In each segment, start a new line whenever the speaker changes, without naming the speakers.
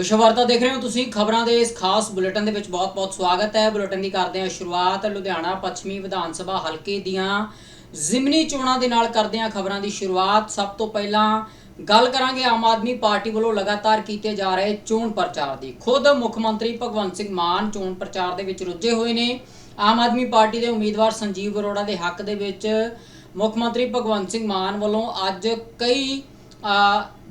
ਵਿਸ਼ਵਵਾਰਤਾ ਦੇਖ ਰਹੇ ਹੋ ਤੁਸੀਂ ਖਬਰਾਂ ਦੇ ਇਸ ਖਾਸ ਬੁਲੇਟਿਨ ਦੇ ਵਿੱਚ ਬਹੁਤ-ਬਹੁਤ ਸਵਾਗਤ ਹੈ। ਬੁਲੇਟਿਨ ਦੀ ਕਰਦੇ ਹਾਂ ਸ਼ੁਰੂਆਤ। ਲੁਧਿਆਣਾ ਪੱਛਮੀ ਵਿਧਾਨ ਸਭਾ ਹਲਕੇ ਦੀਆਂ ਜ਼ਿਮਨੀ ਚੋਣਾਂ ਦੇ ਨਾਲ ਕਰਦੇ ਹਾਂ ਖਬਰਾਂ ਦੀ ਸ਼ੁਰੂਆਤ। ਸਭ ਤੋਂ ਪਹਿਲਾਂ ਗੱਲ ਕਰਾਂਗੇ ਆਮ ਆਦਮੀ ਪਾਰਟੀ ਵੱਲੋਂ ਲਗਾਤਾਰ ਕੀਤੇ ਜਾ ਰਹੇ ਚੋਣ ਪ੍ਰਚਾਰ ਦੀ। ਖੁਦ ਮੁੱਖ ਮੰਤਰੀ ਭਗਵੰਤ ਸਿੰਘ ਮਾਨ ਚੋਣ ਪ੍ਰਚਾਰ ਦੇ ਵਿੱਚ ਰੁੱਝੇ ਹੋਏ ਨੇ। ਆਮ ਆਦਮੀ ਪਾਰਟੀ ਦੇ ਉਮੀਦਵਾਰ ਸੰਜੀਵ ਅਰੋੜਾ ਦੇ ਹੱਕ ਦੇ ਵਿੱਚ ਮੁੱਖ ਮੰਤਰੀ ਭਗਵੰਤ ਸਿੰਘ ਮਾਨ ਵੱਲੋਂ ਅੱਜ ਕਈ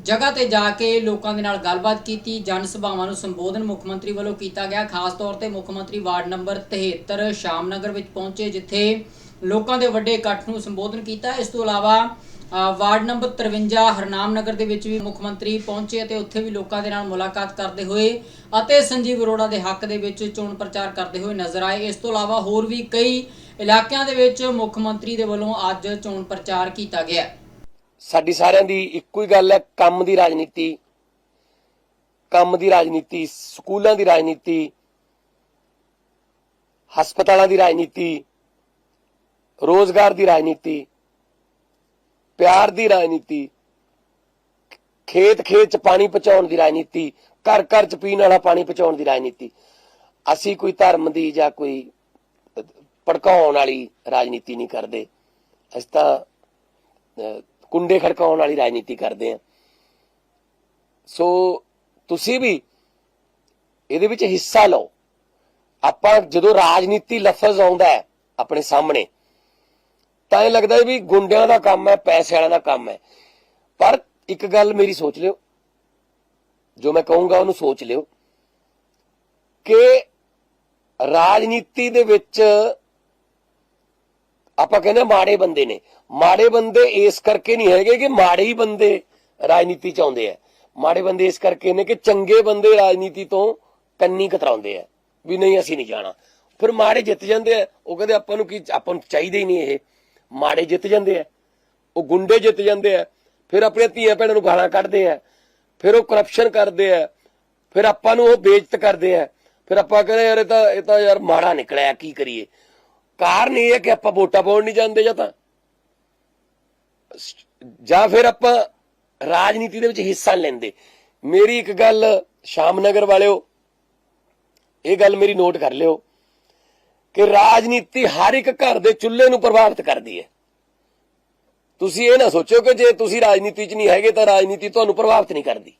ਜਗ੍ਹਾ ਤੇ ਜਾ ਕੇ ਲੋਕਾਂ ਦੇ ਨਾਲ ਗੱਲਬਾਤ ਕੀਤੀ, ਜਨ ਸਭਾਵਾਂ ਨੂੰ ਸੰਬੋਧਨ ਮੁੱਖ ਮੰਤਰੀ ਵੱਲੋਂ ਕੀਤਾ ਗਿਆ। ਖਾਸ ਤੌਰ ਤੇ ਮੁੱਖ ਮੰਤਰੀ ਵਾਰਡ ਨੰਬਰ 73 ਸ਼ਾਮਨਗਰ ਵਿੱਚ ਪਹੁੰਚੇ, ਜਿੱਥੇ ਲੋਕਾਂ ਦੇ ਵੱਡੇ ਇਕੱਠ ਨੂੰ ਸੰਬੋਧਨ ਕੀਤਾ। ਇਸ ਤੋਂ ਇਲਾਵਾ ਵਾਰਡ ਨੰਬਰ 53 ਹਰਨਾਮ ਨਗਰ ਦੇ ਵਿੱਚ ਵੀ ਮੁੱਖ ਮੰਤਰੀ ਪਹੁੰਚੇ ਅਤੇ ਉੱਥੇ ਵੀ ਲੋਕਾਂ ਦੇ ਨਾਲ ਮੁਲਾਕਾਤ ਕਰਦੇ ਹੋਏ ਅਤੇ ਸੰਜੀਵ ਅਰੋੜਾ ਦੇ ਹੱਕ ਦੇ ਵਿੱਚ ਚੋਣ ਪ੍ਰਚਾਰ ਕਰਦੇ ਹੋਏ ਨਜ਼ਰ ਆਏ। ਇਸ ਤੋਂ ਇਲਾਵਾ ਹੋਰ ਵੀ ਕਈ ਇਲਾਕਿਆਂ ਦੇ ਵਿੱਚ ਮੁੱਖ ਮੰਤਰੀ ਦੇ ਵੱਲੋਂ ਅੱਜ ਚੋਣ ਪ੍ਰਚਾਰ ਕੀਤਾ ਗਿਆ।
ਸਾਡੀ ਸਾਰਿਆਂ ਦੀ ਇੱਕੋ ਹੀ ਗੱਲ ਹੈ, ਕੰਮ ਦੀ ਰਾਜਨੀਤੀ। ਕੰਮ ਦੀ ਰਾਜਨੀਤੀ, ਸਕੂਲਾਂ ਦੀ ਰਾਜਨੀਤੀ, ਹਸਪਤਾਲਾਂ ਦੀ ਰਾਜਨੀਤੀ, ਰੋਜ਼ਗਾਰ ਦੀ ਰਾਜਨੀਤੀ, ਪਿਆਰ ਦੀ ਰਾਜਨੀਤੀ, ਖੇਤ ਖੇਤ ਚ ਪਾਣੀ ਪਹੁੰਚਾਉਣ ਦੀ ਰਾਜਨੀਤੀ, ਘਰ ਘਰ ਚ ਪੀਣ ਵਾਲਾ ਪਾਣੀ ਪਹੁੰਚਾਉਣ ਦੀ ਰਾਜਨੀਤੀ। ਅਸੀਂ ਕੋਈ ਧਰਮ ਦੀ ਜਾਂ ਕੋਈ ਭੜਕਾਉਣ ਵਾਲੀ ਰਾਜਨੀਤੀ ਨਹੀਂ ਕਰਦੇ। ਅਸੀਂ ਤਾਂ ਕੁੰਡੇ ਖੜਕਾਉਣ ਵਾਲੀ ਰਾਜਨੀਤੀ ਕਰਦੇ ਆ। ਸੋ ਤੁਸੀਂ ਵੀ ਇਹਦੇ ਵਿੱਚ ਹਿੱਸਾ ਲਓ। ਆਪਾਂ ਜਦੋਂ ਰਾਜਨੀਤੀ ਲਫ਼ਜ਼ ਆਉਂਦਾ ਹੈ ਆਪਣੇ ਸਾਹਮਣੇ, ਤਾਂ ਇਹ ਲੱਗਦਾ ਵੀ ਗੁੰਡਿਆਂ ਦਾ ਕੰਮ ਹੈ, ਪੈਸੇ ਵਾਲਿਆਂ ਦਾ ਕੰਮ ਹੈ। ਪਰ ਇੱਕ ਗੱਲ ਮੇਰੀ ਸੋਚ ਲਿਓ, ਜੋ ਮੈਂ ਕਹੂੰਗਾ ਉਹਨੂੰ ਸੋਚ ਲਿਓ, ਕਿ ਰਾਜਨੀਤੀ ਦੇ ਵਿੱਚ ਆਪਾਂ ਕਹਿੰਦੇ ਮਾੜੇ ਬੰਦੇ ਨੇ। ਮਾੜੇ ਬੰਦੇ ਇਸ ਕਰਕੇ ਨਹੀਂ ਹੈਗੇ ਕਿ ਮਾੜੇ ਹੀ ਬੰਦੇ ਰਾਜਨੀਤੀ ਚ ਆਉਂਦੇ ਆ। ਮਾੜੇ ਬੰਦੇ ਇਸ ਕਰਕੇ ਨੇ ਕਿ ਚੰਗੇ ਬੰਦੇ ਰਾਜਨੀਤੀ ਤੋਂ ਕੰਨੀ ਕਤਰਾਉਂਦੇ ਆ ਵੀ ਨਹੀਂ, ਅਸੀਂ ਨਹੀਂ ਜਾਣਾ। ਫਿਰ ਮਾੜੇ ਜਿੱਤ ਜਾਂਦੇ ਆ। ਉਹ ਕਹਿੰਦੇ ਆਪਾਂ ਨੂੰ ਕੀ ਆਪਾਂ ਨੂੰ ਚਾਹੀਦੇ ਹੀ ਨਹੀਂ ਇਹ। ਮਾੜੇ ਜਿੱਤ ਜਾਂਦੇ ਆ। ਉਹ ਗੁੰਡੇ ਜਿੱਤ ਜਾਂਦੇ ਆ। ਫਿਰ ਆਪਣੇ ਧੀਆਂ ਭੈਣਾਂ ਨੂੰ ਗਾਲਾਂ ਕੱਢਦੇ ਆ। ਫਿਰ ਉਹ ਕਰਪਸ਼ਨ ਕਰਦੇ ਆ। ਫਿਰ ਆਪਾਂ ਨੂੰ ਉਹ ਬੇਇੱਜ਼ਤ ਕਰਦੇ ਆ। ਫਿਰ ਆਪਾਂ ਕਹਿੰਦੇ ਯਾਰ ਇਹ ਤਾਂ ਇਹ ਤਾਂ ਯਾਰ ਮਾੜਾ ਨਿਕਲਿਆ। ਕੀ ਕਰੀਏ? ਕਾਰਨ ਇਹ ਹੈ ਕਿ ਆਪਾਂ ਵੋਟਾਂ ਪਾਉਣ ਨਹੀਂ ਜਾਂਦੇ ਜਾਂ ਤਾਂ। ਜਾਂ ਫਿਰ ਆਪਾਂ ਰਾਜਨੀਤੀ ਦੇ ਵਿੱਚ ਹਿੱਸਾ ਲੈਂਦੇ। ਮੇਰੀ ਇੱਕ ਗੱਲ ਸ਼ਾਮਨਗਰ ਵਾਲਿਓ, ਇਹ ਗੱਲ ਮੇਰੀ ਨੋਟ ਕਰ ਲਿਓ ਕਿ ਰਾਜਨੀਤੀ ਹਰ ਇੱਕ ਘਰ ਦੇ ਚੁੱਲ੍ਹੇ ਨੂੰ ਪ੍ਰਭਾਵਿਤ ਕਰਦੀ ਹੈ। ਤੁਸੀਂ ਇਹ ਨਾ ਸੋਚੋ ਕਿ ਜੇ ਤੁਸੀਂ ਰਾਜਨੀਤੀ 'ਚ ਨਹੀਂ ਹੈਗੇ ਤਾਂ ਰਾਜਨੀਤੀ ਤੁਹਾਨੂੰ ਪ੍ਰਭਾਵਿਤ ਨਹੀਂ ਕਰਦੀ।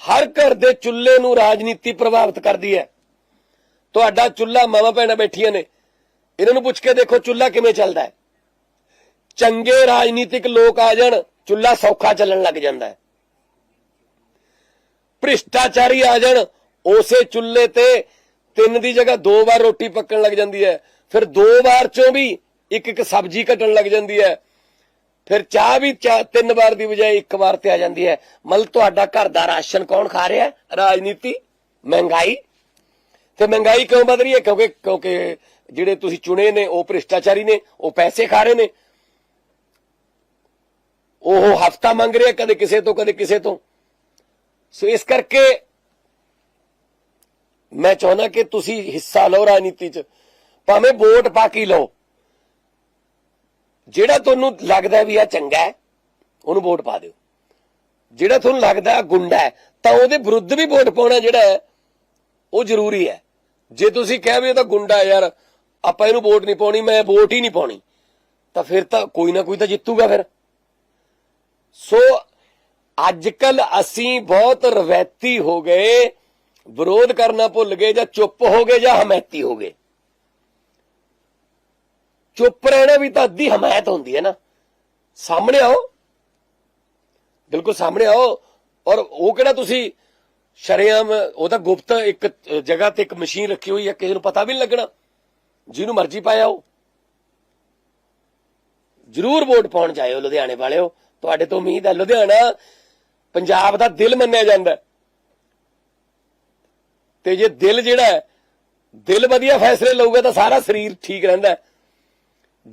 ਹਰ ਘਰ ਦੇ ਚੁੱਲ੍ਹੇ ਨੂੰ ਰਾਜਨੀਤੀ ਪ੍ਰਭਾਵਿਤ ਕਰਦੀ ਹੈ। ਤੁਹਾਡਾ ਚੁੱਲ੍ਹਾ ਮਾਵਾ ਭੈਣਾਂ ਬੈਠੀਆਂ ਨੇ। ਇਹਨਾਂ ਨੂੰ ਪੁੱਛ ਕੇ ਦੇਖੋ ਚੁੱਲ੍ਹਾ ਕਿਵੇਂ ਚੱਲਦਾ ਹੈ। ਚੰਗੇ ਰਾਜਨੀਤਿਕ ਲੋਕ ਆ ਜਾਣ, ਚੁੱਲ੍ਹਾ ਸੌਖਾ ਚੱਲਣ ਲੱਗ ਜਾਂਦਾ ਹੈ। ਭ੍ਰਿਸ਼ਟਾਚਾਰੀ ਆ ਜਾਣ, ਉਸੇ ਚੁੱਲ੍ਹੇ ਤੇ ਤਿੰਨ ਦੀ ਜਗ੍ਹਾ ਦੋ ਵਾਰ ਰੋਟੀ ਪੱਕਣ ਲੱਗ ਜਾਂਦੀ ਹੈ। ਫਿਰ ਦੋ ਵਾਰ ਚੋਂ ਵੀ ਇੱਕ ਇੱਕ ਸਬਜ਼ੀ ਕੱਟਣ ਲੱਗ ਜਾਂਦੀ ਹੈ। ਫਿਰ ਚਾਹ ਵੀ ਚਾਹ ਤਿੰਨ ਵਾਰ ਦੀ ਬਜਾਏ ਇੱਕ ਵਾਰ ਤੇ ਆ ਜਾਂਦੀ ਹੈ। ਮਤਲਬ ਤੁਹਾਡਾ ਘਰ ਦਾ ਰਾਸ਼ਨ ਕੌਣ ਖਾ ਰਿਹਾ ਰਾਜਨੀਤੀ? ਮਹਿੰਗਾਈ? ਤੇ ਮਹਿੰਗਾਈ ਕਿਉਂ ਵਧ ਰਹੀ ਹੈ? ਕਿਉਂਕਿ ਕਿਉਂਕਿ ਜਿਹੜੇ ਤੁਸੀਂ ਚੁਣੇ ਨੇ, ਉਹ ਭ੍ਰਿਸ਼ਟਾਚਾਰੀ ਨੇ, ਉਹ ਪੈਸੇ ਖਾ ਰਹੇ ਨੇ। ਉਹ ਹਫਤਾ ਮੰਗ ਰਿਹਾ ਕਦੇ ਕਿਸੇ ਤੋਂ, ਕਦੇ ਕਿਸੇ ਤੋਂ। ਸੋ ਇਸ ਕਰਕੇ ਮੈਂ ਚਾਹੁੰਦਾ ਕਿ ਤੁਸੀਂ ਹਿੱਸਾ ਲਓ ਰਾਜਨੀਤੀ 'ਚ। ਭਾਵੇਂ ਵੋਟ ਪਾ ਕੇ ਲਓ। ਜਿਹੜਾ ਤੁਹਾਨੂੰ ਲੱਗਦਾ ਵੀ ਆ ਚੰਗਾ ਹੈ, ਉਹਨੂੰ ਵੋਟ ਪਾ ਦਿਓ। ਜਿਹੜਾ ਤੁਹਾਨੂੰ ਲੱਗਦਾ ਗੁੰਡਾ ਹੈ, ਤਾਂ ਉਹਦੇ ਵਿਰੁੱਧ ਵੀ ਵੋਟ ਪਾਉਣਾ ਜਿਹੜਾ ਹੈ, ਉਹ ਜ਼ਰੂਰੀ ਹੈ। ਜੇ ਤੁਸੀਂ ਕਹਿ ਵੀ ਇਹ ਤਾਂ ਗੁੰਡਾ ਹੈ ਯਾਰ ਆਪਾਂ ਇਹਨੂੰ ਵੋਟ ਨਹੀਂ ਪਾਉਣੀ, ਮੈਂ ਵੋਟ ਹੀ ਨਹੀਂ ਪਾਉਣੀ। ਤਾਂ ਫਿਰ ਤਾਂ ਕੋਈ ਨਾ ਕੋਈ ਤਾਂ ਜਿੱਤੂਗਾ ਫਿਰ। ਸੋ ਅੱਜ ਕੱਲ ਅਸੀਂ ਬਹੁਤ ਰਵੈਤੀ ਹੋ ਗਏ, ਵਿਰੋਧ ਕਰਨਾ ਭੁੱਲ ਗਏ ਜਾਂ ਚੁੱਪ ਹੋ ਗਏ ਜਾਂ ਹਮਾਇਤੀ ਹੋ ਗਏ। ਚੁੱਪ ਰਹਿਣਾ ਵੀ ਤਾਂ ਅੱਧੀ ਹਮਾਇਤ ਹੁੰਦੀ ਹੈ ਨਾ। ਸਾਹਮਣੇ ਆਓ। ਬਿਲਕੁਲ ਸਾਹਮਣੇ ਆਓ। ਔਰ ਉਹ ਕਿਹੜਾ ਤੁਸੀਂ ਸ਼ਰੇਆਮ, ਉਹ ਤਾਂ ਗੁਪਤ ਇੱਕ ਜਗ੍ਹਾ ਤੇ ਇੱਕ ਮਸ਼ੀਨ ਰੱਖੀ ਹੋਈ ਹੈ, ਕਿਸੇ ਨੂੰ ਪਤਾ ਵੀ ਨਹੀਂ ਲੱਗਣਾ। ਜਿਹਨੂੰ ਮਰਜ਼ੀ ਪਾਇਆ ਉਹ ਜਰੂਰ ਵੋਟ ਪਾਉਣ ਜਾਇਓ ਲੁਧਿਆਣੇ ਵਾਲਿਓ। ਤੁਹਾਡੇ ਤੋਂ ਉਮੀਦ ਹੈ ਲੁਧਿਆਣਾ ਪੰਜਾਬ ਦਾ ਦਿਲ ਮੰਨਿਆ ਜਾਂਦਾ ਹੈ। ਤੇ ਜੇ ਦਿਲ ਜਿਹੜਾ ਦਿਲ ਵਧੀਆ ਫੈਸਲੇ ਲਊਗਾ ਤਾਂ ਸਾਰਾ ਸਰੀਰ ਠੀਕ ਰਹਿੰਦਾ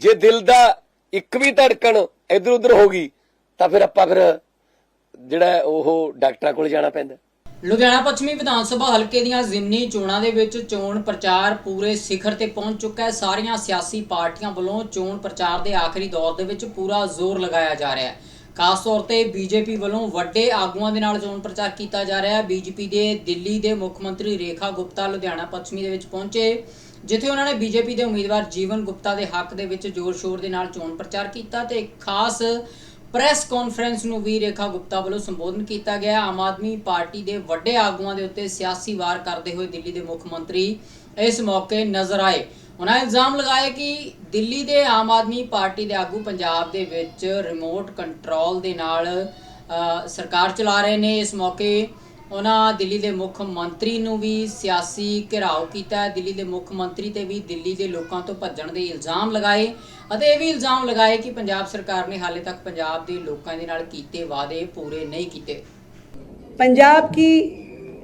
ਜੇ ਦਿਲ ਦਾ ਇੱਕ ਵੀ ਧੜਕਣ ਇਧਰ ਉਧਰ ਹੋ ਗਈ, ਤਾਂ ਫਿਰ ਆਪਾਂ ਫਿਰ ਜਿਹੜਾ ਉਹ ਡਾਕਟਰਾਂ ਕੋਲ ਜਾਣਾ ਪੈਂਦਾ
ਲੁਧਿਆਣਾ ਪੱਛਮੀ ਵਿਧਾਨ ਸਭਾ ਹਲਕੇ ਦੀਆਂ ਜ਼ਿਮਨੀ ਚੋਣਾਂ ਦੇ ਵਿੱਚ ਚੋਣ ਪ੍ਰਚਾਰ ਪੂਰੇ ਸਿਖਰ ਤੇ ਪਹੁੰਚ ਚੁੱਕਾ ਹੈ। ਸਾਰੀਆਂ ਸਿਆਸੀ ਪਾਰਟੀਆਂ ਵੱਲੋਂ ਚੋਣ ਪ੍ਰਚਾਰ ਦੇ ਆਖਰੀ ਦੌਰ ਦੇ ਵਿੱਚ ਪੂਰਾ ਜ਼ੋਰ ਲਗਾਇਆ ਜਾ ਰਿਹਾ ਹੈ। ਖਾਸ ਤੌਰ ਤੇ ਬੀਜੇਪੀ ਵੱਲੋਂ ਵੱਡੇ ਆਗੂਆਂ ਦੇ ਨਾਲ ਚੋਣ ਪ੍ਰਚਾਰ ਕੀਤਾ ਜਾ ਰਿਹਾ ਹੈ। ਬੀਜੇਪੀ ਦੇ ਦਿੱਲੀ ਦੇ ਮੁੱਖ ਮੰਤਰੀ ਰੇਖਾ ਗੁਪਤਾ ਲੁਧਿਆਣਾ ਪੱਛਮੀ ਦੇ ਵਿੱਚ ਪਹੁੰਚੇ, ਜਿੱਥੇ ਉਹਨਾਂ ਨੇ ਬੀਜੇਪੀ ਦੇ ਉਮੀਦਵਾਰ ਜੀਵਨ ਗੁਪਤਾ ਦੇ ਹੱਕ ਦੇ ਵਿੱਚ ਜ਼ੋਰ-ਸ਼ੋਰ ਦੇ ਨਾਲ ਚੋਣ ਪ੍ਰਚਾਰ ਕੀਤਾ ਤੇ ਖਾਸ ਪ੍ਰੈਸ ਕਾਨਫਰੰਸ ਨੂੰ ਵੀ ਰੇਖਾ ਗੁਪਤਾ ਵੱਲੋਂ ਸੰਬੋਧਨ ਕੀਤਾ ਗਿਆ। ਆਮ ਆਦਮੀ ਪਾਰਟੀ ਦੇ ਵੱਡੇ ਆਗੂਆਂ ਦੇ ਉੱਤੇ ਸਿਆਸੀ ਵਾਰ ਕਰਦੇ ਹੋਏ ਦਿੱਲੀ ਦੇ ਮੁੱਖ ਮੰਤਰੀ ਇਸ ਮੌਕੇ ਨਜ਼ਰ ਆਏ। ਉਹਨਾਂ ਇਲਜ਼ਾਮ ਲਗਾਏ ਕਿ ਦਿੱਲੀ ਦੇ ਆਮ ਆਦਮੀ ਪਾਰਟੀ ਦੇ ਆਗੂ ਪੰਜਾਬ ਦੇ ਵਿੱਚ ਰਿਮੋਟ ਕੰਟਰੋਲ ਦੇ ਨਾਲ ਸਰਕਾਰ ਚਲਾ ਰਹੇ ਨੇ। ਇਸ ਮੌਕੇ ਉਹਨਾਂ ਦਿੱਲੀ ਦੇ ਮੁੱਖ ਮੰਤਰੀ ਨੂੰ ਵੀ ਸਿਆਸੀ ਘਿਰਾਓ ਕੀਤਾ ਹੈ ਦਿੱਲੀ ਦੇ ਮੁੱਖ ਮੰਤਰੀ ਤੇ ਵੀ ਦਿੱਲੀ ਦੇ ਲੋਕਾਂ ਤੋਂ ਭੱਜਣ ਦੇ ਇਲਜ਼ਾਮ ਲਗਾਏ ਅਤੇ ਇਹ ਵੀ ਇਲਜ਼ਾਮ ਲਗਾਏ ਕਿ ਪੰਜਾਬ ਸਰਕਾਰ ਨੇ ਹਾਲੇ ਤੱਕ ਪੰਜਾਬ ਦੇ ਲੋਕਾਂ ਦੇ ਨਾਲ ਕੀਤੇ ਵਾਅਦੇ ਪੂਰੇ ਨਹੀਂ ਕੀਤੇ
पंजाब की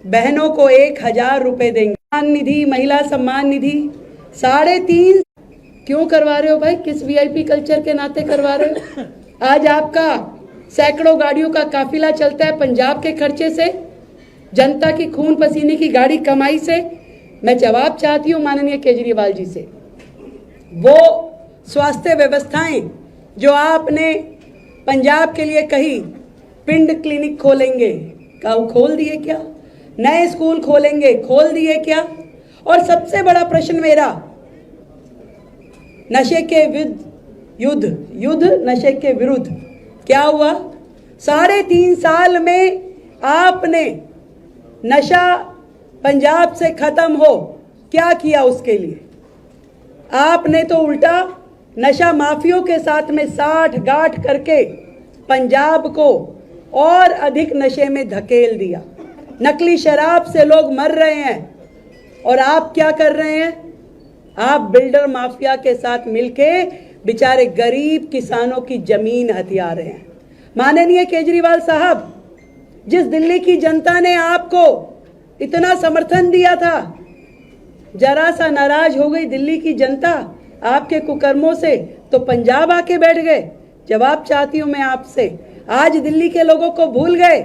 बहनों को एक हजार रुपए देंगे सम्मान निधि महिला सम्मान निधि साढ़े तीन क्यों करवा रहे हो भाई किस वीआईपी कल्चर के नाते करवा रहे हो आज आपका सैकड़ों गाड़ियों का काफिला चलता है पंजाब के खर्चे से जनता की खून पसीने की गाड़ी कमाई से मैं जवाब चाहती हूँ माननीय केजरीवाल जी से। वो स्वास्थ्य व्यवस्थाएँ जो आपने पंजाब के लिए कही, पिंड क्लिनिक खोलेंगे का वो खोल दिए क्या? नए स्कूल खोलेंगे, खोल दिए क्या? और सबसे बड़ा प्रश्न मेरा, नशे के विरुद्ध युद्ध युद्ध नशे के विरुद्ध, क्या हुआ? साढ़े तीन साल में आपने नशा पंजाब से खत्म हो, क्या किया उसके लिए? आपने तो उल्टा नशा माफियों के साथ में साठ गांठ करके पंजाब को और अधिक नशे में धकेल दिया। नकली शराब से लोग मर रहे हैं। और आप क्या कर रहे हैं? आप बिल्डर माफिया के साथ मिलके बेचारे गरीब किसानों की ज़मीन हथिया रहे हैं। माननीय केजरीवाल साहब जिस दिल्ली की जनता ने आपको इतना समर्थन दिया था जरा सा नाराज हो गई दिल्ली की जनता आपके कुकर्मों से तो पंजाब आके बैठ गए जवाब चाहती हूं मैं आपसे आज दिल्ली के लोगों को भूल गए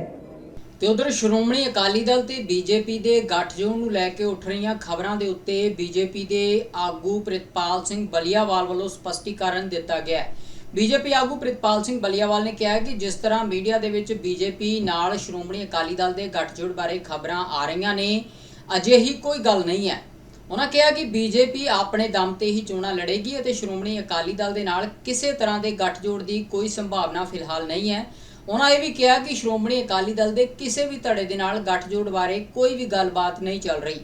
ਤੇ ਉਧਰ ਸ਼੍ਰੋਮਣੀ ਅਕਾਲੀ ਦਲ ਤੇ ਬੀਜੇਪੀ ਦੇ ਗੱਠਜੋੜ ਨੂੰ ਲੈ ਕੇ ਉੱਠ ਰਹੀਆਂ ਖਬਰਾਂ ਦੇ ਉੱਤੇ ਬੀਜੇਪੀ ਦੇ ਆਗੂ ਪ੍ਰਿਤਪਾਲ ਸਿੰਘ ਬਲੀਆਵਾਲ ਵੱਲੋਂ ਸਪਸ਼ਟੀਕਰਨ ਦਿੱਤਾ ਗਿਆ ਹੈ ਬੀਜੇਪੀ ਆਗੂ ਪ੍ਰਿਤਪਾਲ ਸਿੰਘ ਬਲੀਆਵਾਲ ਨੇ ਕਿਹਾ ਕਿ ਜਿਸ ਤਰ੍ਹਾਂ ਮੀਡੀਆ ਦੇ ਵਿੱਚ ਬੀਜੇਪੀ ਨਾਲ ਸ਼੍ਰੋਮਣੀ ਅਕਾਲੀ ਦਲ ਦੇ ਗੱਠਜੋੜ ਬਾਰੇ ਖਬਰਾਂ ਆ ਰਹੀਆਂ ਨੇ, ਅਜਿਹੀ ਕੋਈ ਗੱਲ ਨਹੀਂ ਹੈ। ਉਹਨਾਂ ਕਿਹਾ ਕਿ ਬੀਜੇਪੀ ਆਪਣੇ ਦਮ ਤੇ ਹੀ ਚੋਣਾਂ ਲੜੇਗੀ ਅਤੇ ਸ਼੍ਰੋਮਣੀ ਅਕਾਲੀ ਦਲ ਦੇ ਨਾਲ ਕਿਸੇ ਤਰ੍ਹਾਂ ਦੇ ਗੱਠਜੋੜ ਦੀ ਕੋਈ ਸੰਭਾਵਨਾ ਫਿਲਹਾਲ ਨਹੀਂ ਹੈ। ਉਹਨਾਂ ਇਹ ਵੀ ਕਿਹਾ ਕਿ ਸ਼੍ਰੋਮਣੀ ਅਕਾਲੀ ਦਲ ਦੇ ਕਿਸੇ ਵੀ ਧੜੇ ਦੇ ਨਾਲ ਗੱਠਜੋੜ ਬਾਰੇ ਕੋਈ ਵੀ ਗੱਲਬਾਤ ਨਹੀਂ ਚੱਲ ਰਹੀ।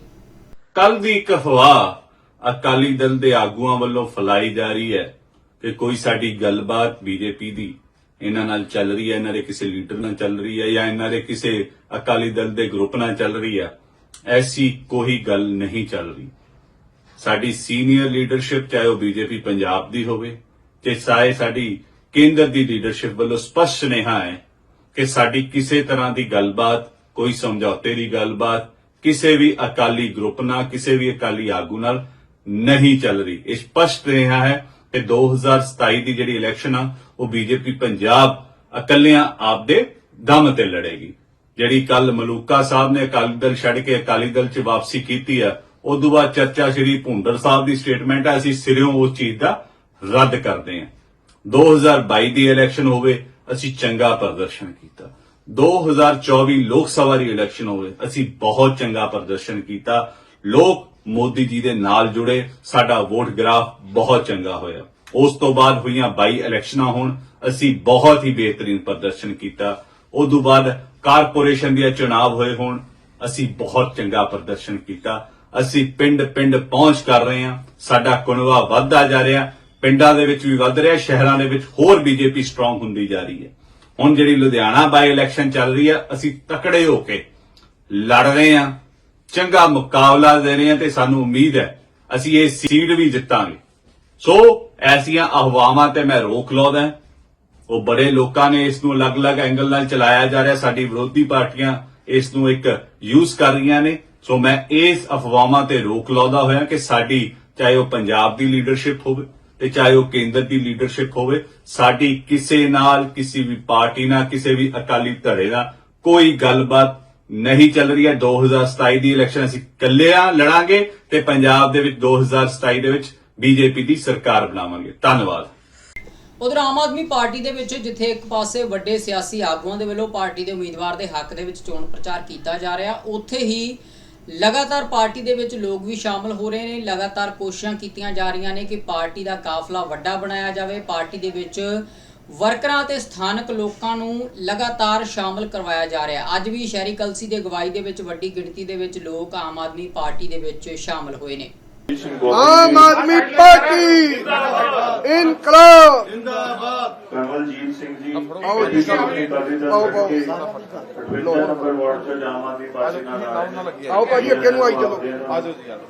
ਕੱਲ ਦੀ ਇੱਕ ਅਫਵਾਹ ਅਕਾਲੀ ਦਲ ਦੇ ਆਗੂਆਂ ਵੱਲੋਂ ਫੈਲਾਈ ਜਾ ਰਹੀ ਹੈ। ਕਿ ਕੋਈ ਸਾਡੀ ਗੱਲਬਾਤ ਬੀਜੇਪੀ ਦੀ, ਇਹਨਾਂ ਨਾਲ ਚੱਲ ਰਹੀ ਹੈ, ਇਹਨਾਂ ਦੇ ਕਿਸੇ ਲੀਡਰ ਨਾਲ ਚੱਲ ਰਹੀ ਹੈ ਜਾਂ ਇਹਨਾਂ ਦੇ ਕਿਸੇ ਅਕਾਲੀ ਦਲ ਦੇ ਗਰੁੱਪ ਨਾਲ ਚੱਲ ਰਹੀ ਹੈ, ਐਸੀ ਕੋਈ ਗੱਲ ਨਹੀਂ ਚੱਲ ਰਹੀ। ਸਾਡੀ ਸੀਨੀਅਰ ਲੀਡਰਸ਼ਿਪ, ਚਾਹੇ ਉਹ ਬੀਜੇਪੀ ਪੰਜਾਬ ਦੀ ਹੋਵੇ, ਤੇ ਚਾਹੇ ਸਾਡੀ ਕੇਂਦਰ ਦੀ ਲੀਡਰਸ਼ਿਪ ਵੱਲੋਂ ਸਪਸ਼ਟ ਸੁਨੇਹਾ ਹੈ ਕਿ ਸਾਡੀ ਕਿਸੇ ਤਰ੍ਹਾਂ ਦੀ ਗੱਲਬਾਤ, ਕੋਈ ਸਮਝੌਤੇ ਦੀ ਗੱਲਬਾਤ, ਕਿਸੇ ਵੀ ਅਕਾਲੀ ਗਰੁੱਪ ਨਾਲ, ਕਿਸੇ ਵੀ ਅਕਾਲੀ ਆਗੂ ਨਾਲ ਨਹੀਂ ਚੱਲ ਰਹੀ। ਇਹ ਸਪਸ਼ਟ ਰਿਹਾ ਹੈ ਕਿ 2027 ਦੀ ਜਿਹੜੀ ਇਲੈਕਸ਼ਨ ਆ, ਉਹ ਬੀਜੇਪੀ ਪੰਜਾਬ ਇਕੱਲਿਆਂ ਆਪਦੇ ਦਮ ਤੇ ਲੜੇਗੀ। ਜਿਹੜੀ ਕੱਲ ਮਲੂਕਾ ਸਾਹਿਬ ਨੇ ਅਕਾਲੀ ਦਲ ਛੱਡ ਕੇ ਅਕਾਲੀ ਦਲ 'ਚ ਵਾਪਸੀ ਕੀਤੀ ਆ ਤੋਂ ਬਾਅਦ ਚਰਚਾ ਸ਼੍ਰੀ ਭੁੰਡਰ ਸਾਹਿਬ ਦੀ ਸਟੇਟਮੈਂਟ ਆ, ਅਸੀਂ ਸਿਰਿਓਂ ਉਸ ਚੀਜ਼ ਦਾ ਰੱਦ ਕਰਦੇ ਹਾਂ। 2022 ਦੀ ਇਲੈਕਸ਼ਨ ਹੋਵੇ, ਅਸੀਂ ਚੰਗਾ ਪ੍ਰਦਰਸ਼ਨ ਕੀਤਾ। 2024 ਲੋਕ ਸਭਾ ਦੀ ਇਲੈਕਸ਼ਨ ਹੋਵੇ, ਅਸੀਂ ਬਹੁਤ ਚੰਗਾ ਪ੍ਰਦਰਸ਼ਨ ਕੀਤਾ। ਲੋਕ ਮੋਦੀ ਜੀ ਦੇ ਨਾਲ ਜੁੜੇ, ਸਾਡਾ ਵੋਟ ਗ੍ਰਾਫ ਬਹੁਤ ਚੰਗਾ ਹੋਇਆ। ਉਸ ਤੋਂ ਬਾਅਦ ਹੋਈਆਂ ਬਾਈ ਇਲੈਕਸ਼ਨਾਂ ਹੋਣ, ਅਸੀਂ ਬਹੁਤ ਹੀ ਬਿਹਤਰੀਨ ਪ੍ਰਦਰਸ਼ਨ ਕੀਤਾ। ਉਸ ਤੋਂ ਬਾਅਦ ਕਾਰਪੋਰੇਸ਼ਨ ਦੀਆਂ ਚੁਣਾਵ ਹੋਏ ਹੋਣ, ਅਸੀਂ ਬਹੁਤ ਚੰਗਾ ਪ੍ਰਦਰਸ਼ਨ ਕੀਤਾ। ਅਸੀਂ ਪਿੰਡ-ਪਿੰਡ ਪਹੁੰਚ ਕਰ ਰਹੇ ਹਾਂ। ਸਾਡਾ ਕੁਨਵਾ ਵੱਧਦਾ ਜਾ ਰਿਹਾ। ਪਿੰਡਾਂ ਦੇ ਵਿੱਚ ਵੀ ਵੱਧ ਰਿਹਾ, ਸ਼ਹਿਰਾਂ ਦੇ ਵਿੱਚ ਹੋਰ ਬੀਜੇਪੀ ਸਟਰੋਂਗ ਹੁੰਦੀ ਜਾ ਰਹੀ ਹੈ। ਹੁਣ ਜਿਹੜੀ ਲੁਧਿਆਣਾ ਬਾਈ ਇਲੈਕਸ਼ਨ ਚੱਲ ਰਹੀ ਹੈ, ਅਸੀਂ ਤਕੜੇ ਹੋ ਕੇ ਲੜ ਰਹੇ ਹਾਂ। ਚੰਗਾ ਮੁਕਾਬਲਾ ਦੇ ਰਹੇ ਹਾਂ ਤੇ ਸਾਨੂੰ ਉਮੀਦ ਹੈ, ਅਸੀਂ ਇਹ ਸੀਟ ਵੀ ਜਿੱਤਾਂਗੇ। ਸੋ, ਐਸੀਆਂ ਅਹਵਾਵਾਂ ਤੇ ਮੈਂ ਰੋਕ ਲਾਉਂਦਾ ਉਹ ਬੜੇ ਲੋਕਾਂ ਨੇ ਇਸ ਨੂੰ ਅਲੱਗ-ਅਲੱਗ ਐਂਗਲ ਨਾਲ ਚਲਾਇਆ ਜਾ ਰਿਹਾ, ਸਾਡੀ ਵਿਰੋਧੀ ਪਾਰਟੀਆਂ ਇਸ ਨੂੰ ਇੱਕ ਯੂਜ਼ ਕਰ ਰਹੀਆਂ ਨੇ। ਸੋ ਮੈਂ ਇਸ ਅਫਵਾਹਾਂ ਤੇ ਰੋਕ ਲਾਉਂਦਾ ਹੋਇਆ ਕਿ ਸਾਡੀ, ਚਾਹੇ ਉਹ ਪੰਜਾਬ ਦੀ ਲੀਡਰਸ਼ਿਪ ਹੋਵੇ ਤੇ ਚਾਹੇ ਉਹ ਕੇਂਦਰ ਦੀ ਲੀਡਰਸ਼ਿਪ ਹੋਵੇ, ਸਾਡੀ ਕਿਸੇ ਨਾਲ, ਕਿਸੇ ਵੀ ਪਾਰਟੀ ਨਾਲ, ਕਿਸੇ ਵੀ ਅਕਾਲੀ ਧੜੇ ਨਾਲ ਕੋਈ ਗੱਲਬਾਤ ਨਹੀਂ ਚੱਲ ਰਹੀ ਹੈ। 2027 ਦੀ ਇਲੈਕਸ਼ਨ ਅਸੀਂ ਇਕੱਲਿਆਂ ਲੜਾਂਗੇ ਤੇ ਪੰਜਾਬ ਦੇ ਵਿੱਚ 2027 ਦੇ ਵਿੱਚ ਬੀਜੇਪੀ ਦੀ ਸਰਕਾਰ ਬਣਾਵਾਂਗੇ। ਧੰਨਵਾਦ।
ਉਧਰ ਆਮ ਆਦਮੀ ਪਾਰਟੀ ਦੇ ਵਿੱਚ ਜਿੱਥੇ ਇੱਕ ਪਾਸੇ ਵੱਡੇ ਸਿਆਸੀ ਆਗੂਆਂ ਦੇ ਵੱਲੋਂ ਪਾਰਟੀ ਦੇ ਉਮੀਦਵਾਰ ਦੇ ਹੱਕ ਦੇ ਵਿੱਚ ਚੋਣ ਪ੍ਰਚਾਰ ਕੀਤਾ ਜਾ ਰਿਹਾ, ਉੱਥੇ ਹੀ ਲਗਾਤਾਰ ਪਾਰਟੀ ਦੇ ਵਿੱਚ ਲੋਕ ਵੀ ਸ਼ਾਮਲ ਹੋ ਰਹੇ ਨੇ। ਲਗਾਤਾਰ ਕੋਸ਼ਿਸ਼ਾਂ ਕੀਤੀਆਂ ਜਾ ਰਹੀਆਂ ਨੇ ਕਿ ਪਾਰਟੀ ਦਾ ਕਾਫਲਾ ਵੱਡਾ ਬਣਾਇਆ ਜਾਵੇ। ਪਾਰਟੀ ਦੇ ਵਿੱਚ ਵਰਕਰਾਂ ਅਤੇ ਸਥਾਨਕ ਲੋਕਾਂ ਨੂੰ ਲਗਾਤਾਰ ਸ਼ਾਮਲ ਕਰਵਾਇਆ ਜਾ ਰਿਹਾ ਅੱਜ ਵੀ ਸ਼ਹਿਰੀ ਕਲਸੀ ਦੇ ਅਗਵਾਈ ਦੇ ਵਿੱਚ ਵੱਡੀ ਗਿਣਤੀ ਦੇ ਵਿੱਚ ਲੋਕ ਆਮ ਆਦਮੀ ਪਾਰਟੀ ਦੇ ਵਿੱਚ ਸ਼ਾਮਲ ਹੋਏ ਨੇ।
ਆਮ ਆਦਮੀ ਪਾਰਟੀ, ਇਨਕਲਾਬ।
ਕਮਲਜੀਤ ਸਿੰਘ ਜੀ
ਆਓ ਜੀ,
ਆਪਣੀ ਦਲ
ਆਓ, ਆਓ।
ਕੇ। 58 ਨੰਬਰ ਵਾਰਡ ਚ ਆਮ ਆਦਮੀ ਪਾਰਟੀ ਨਾਲ।
ਆਓ ਭਾਜੀ ਅੱਗੇ ਨੂੰ ਆਈ ਚਲੋ।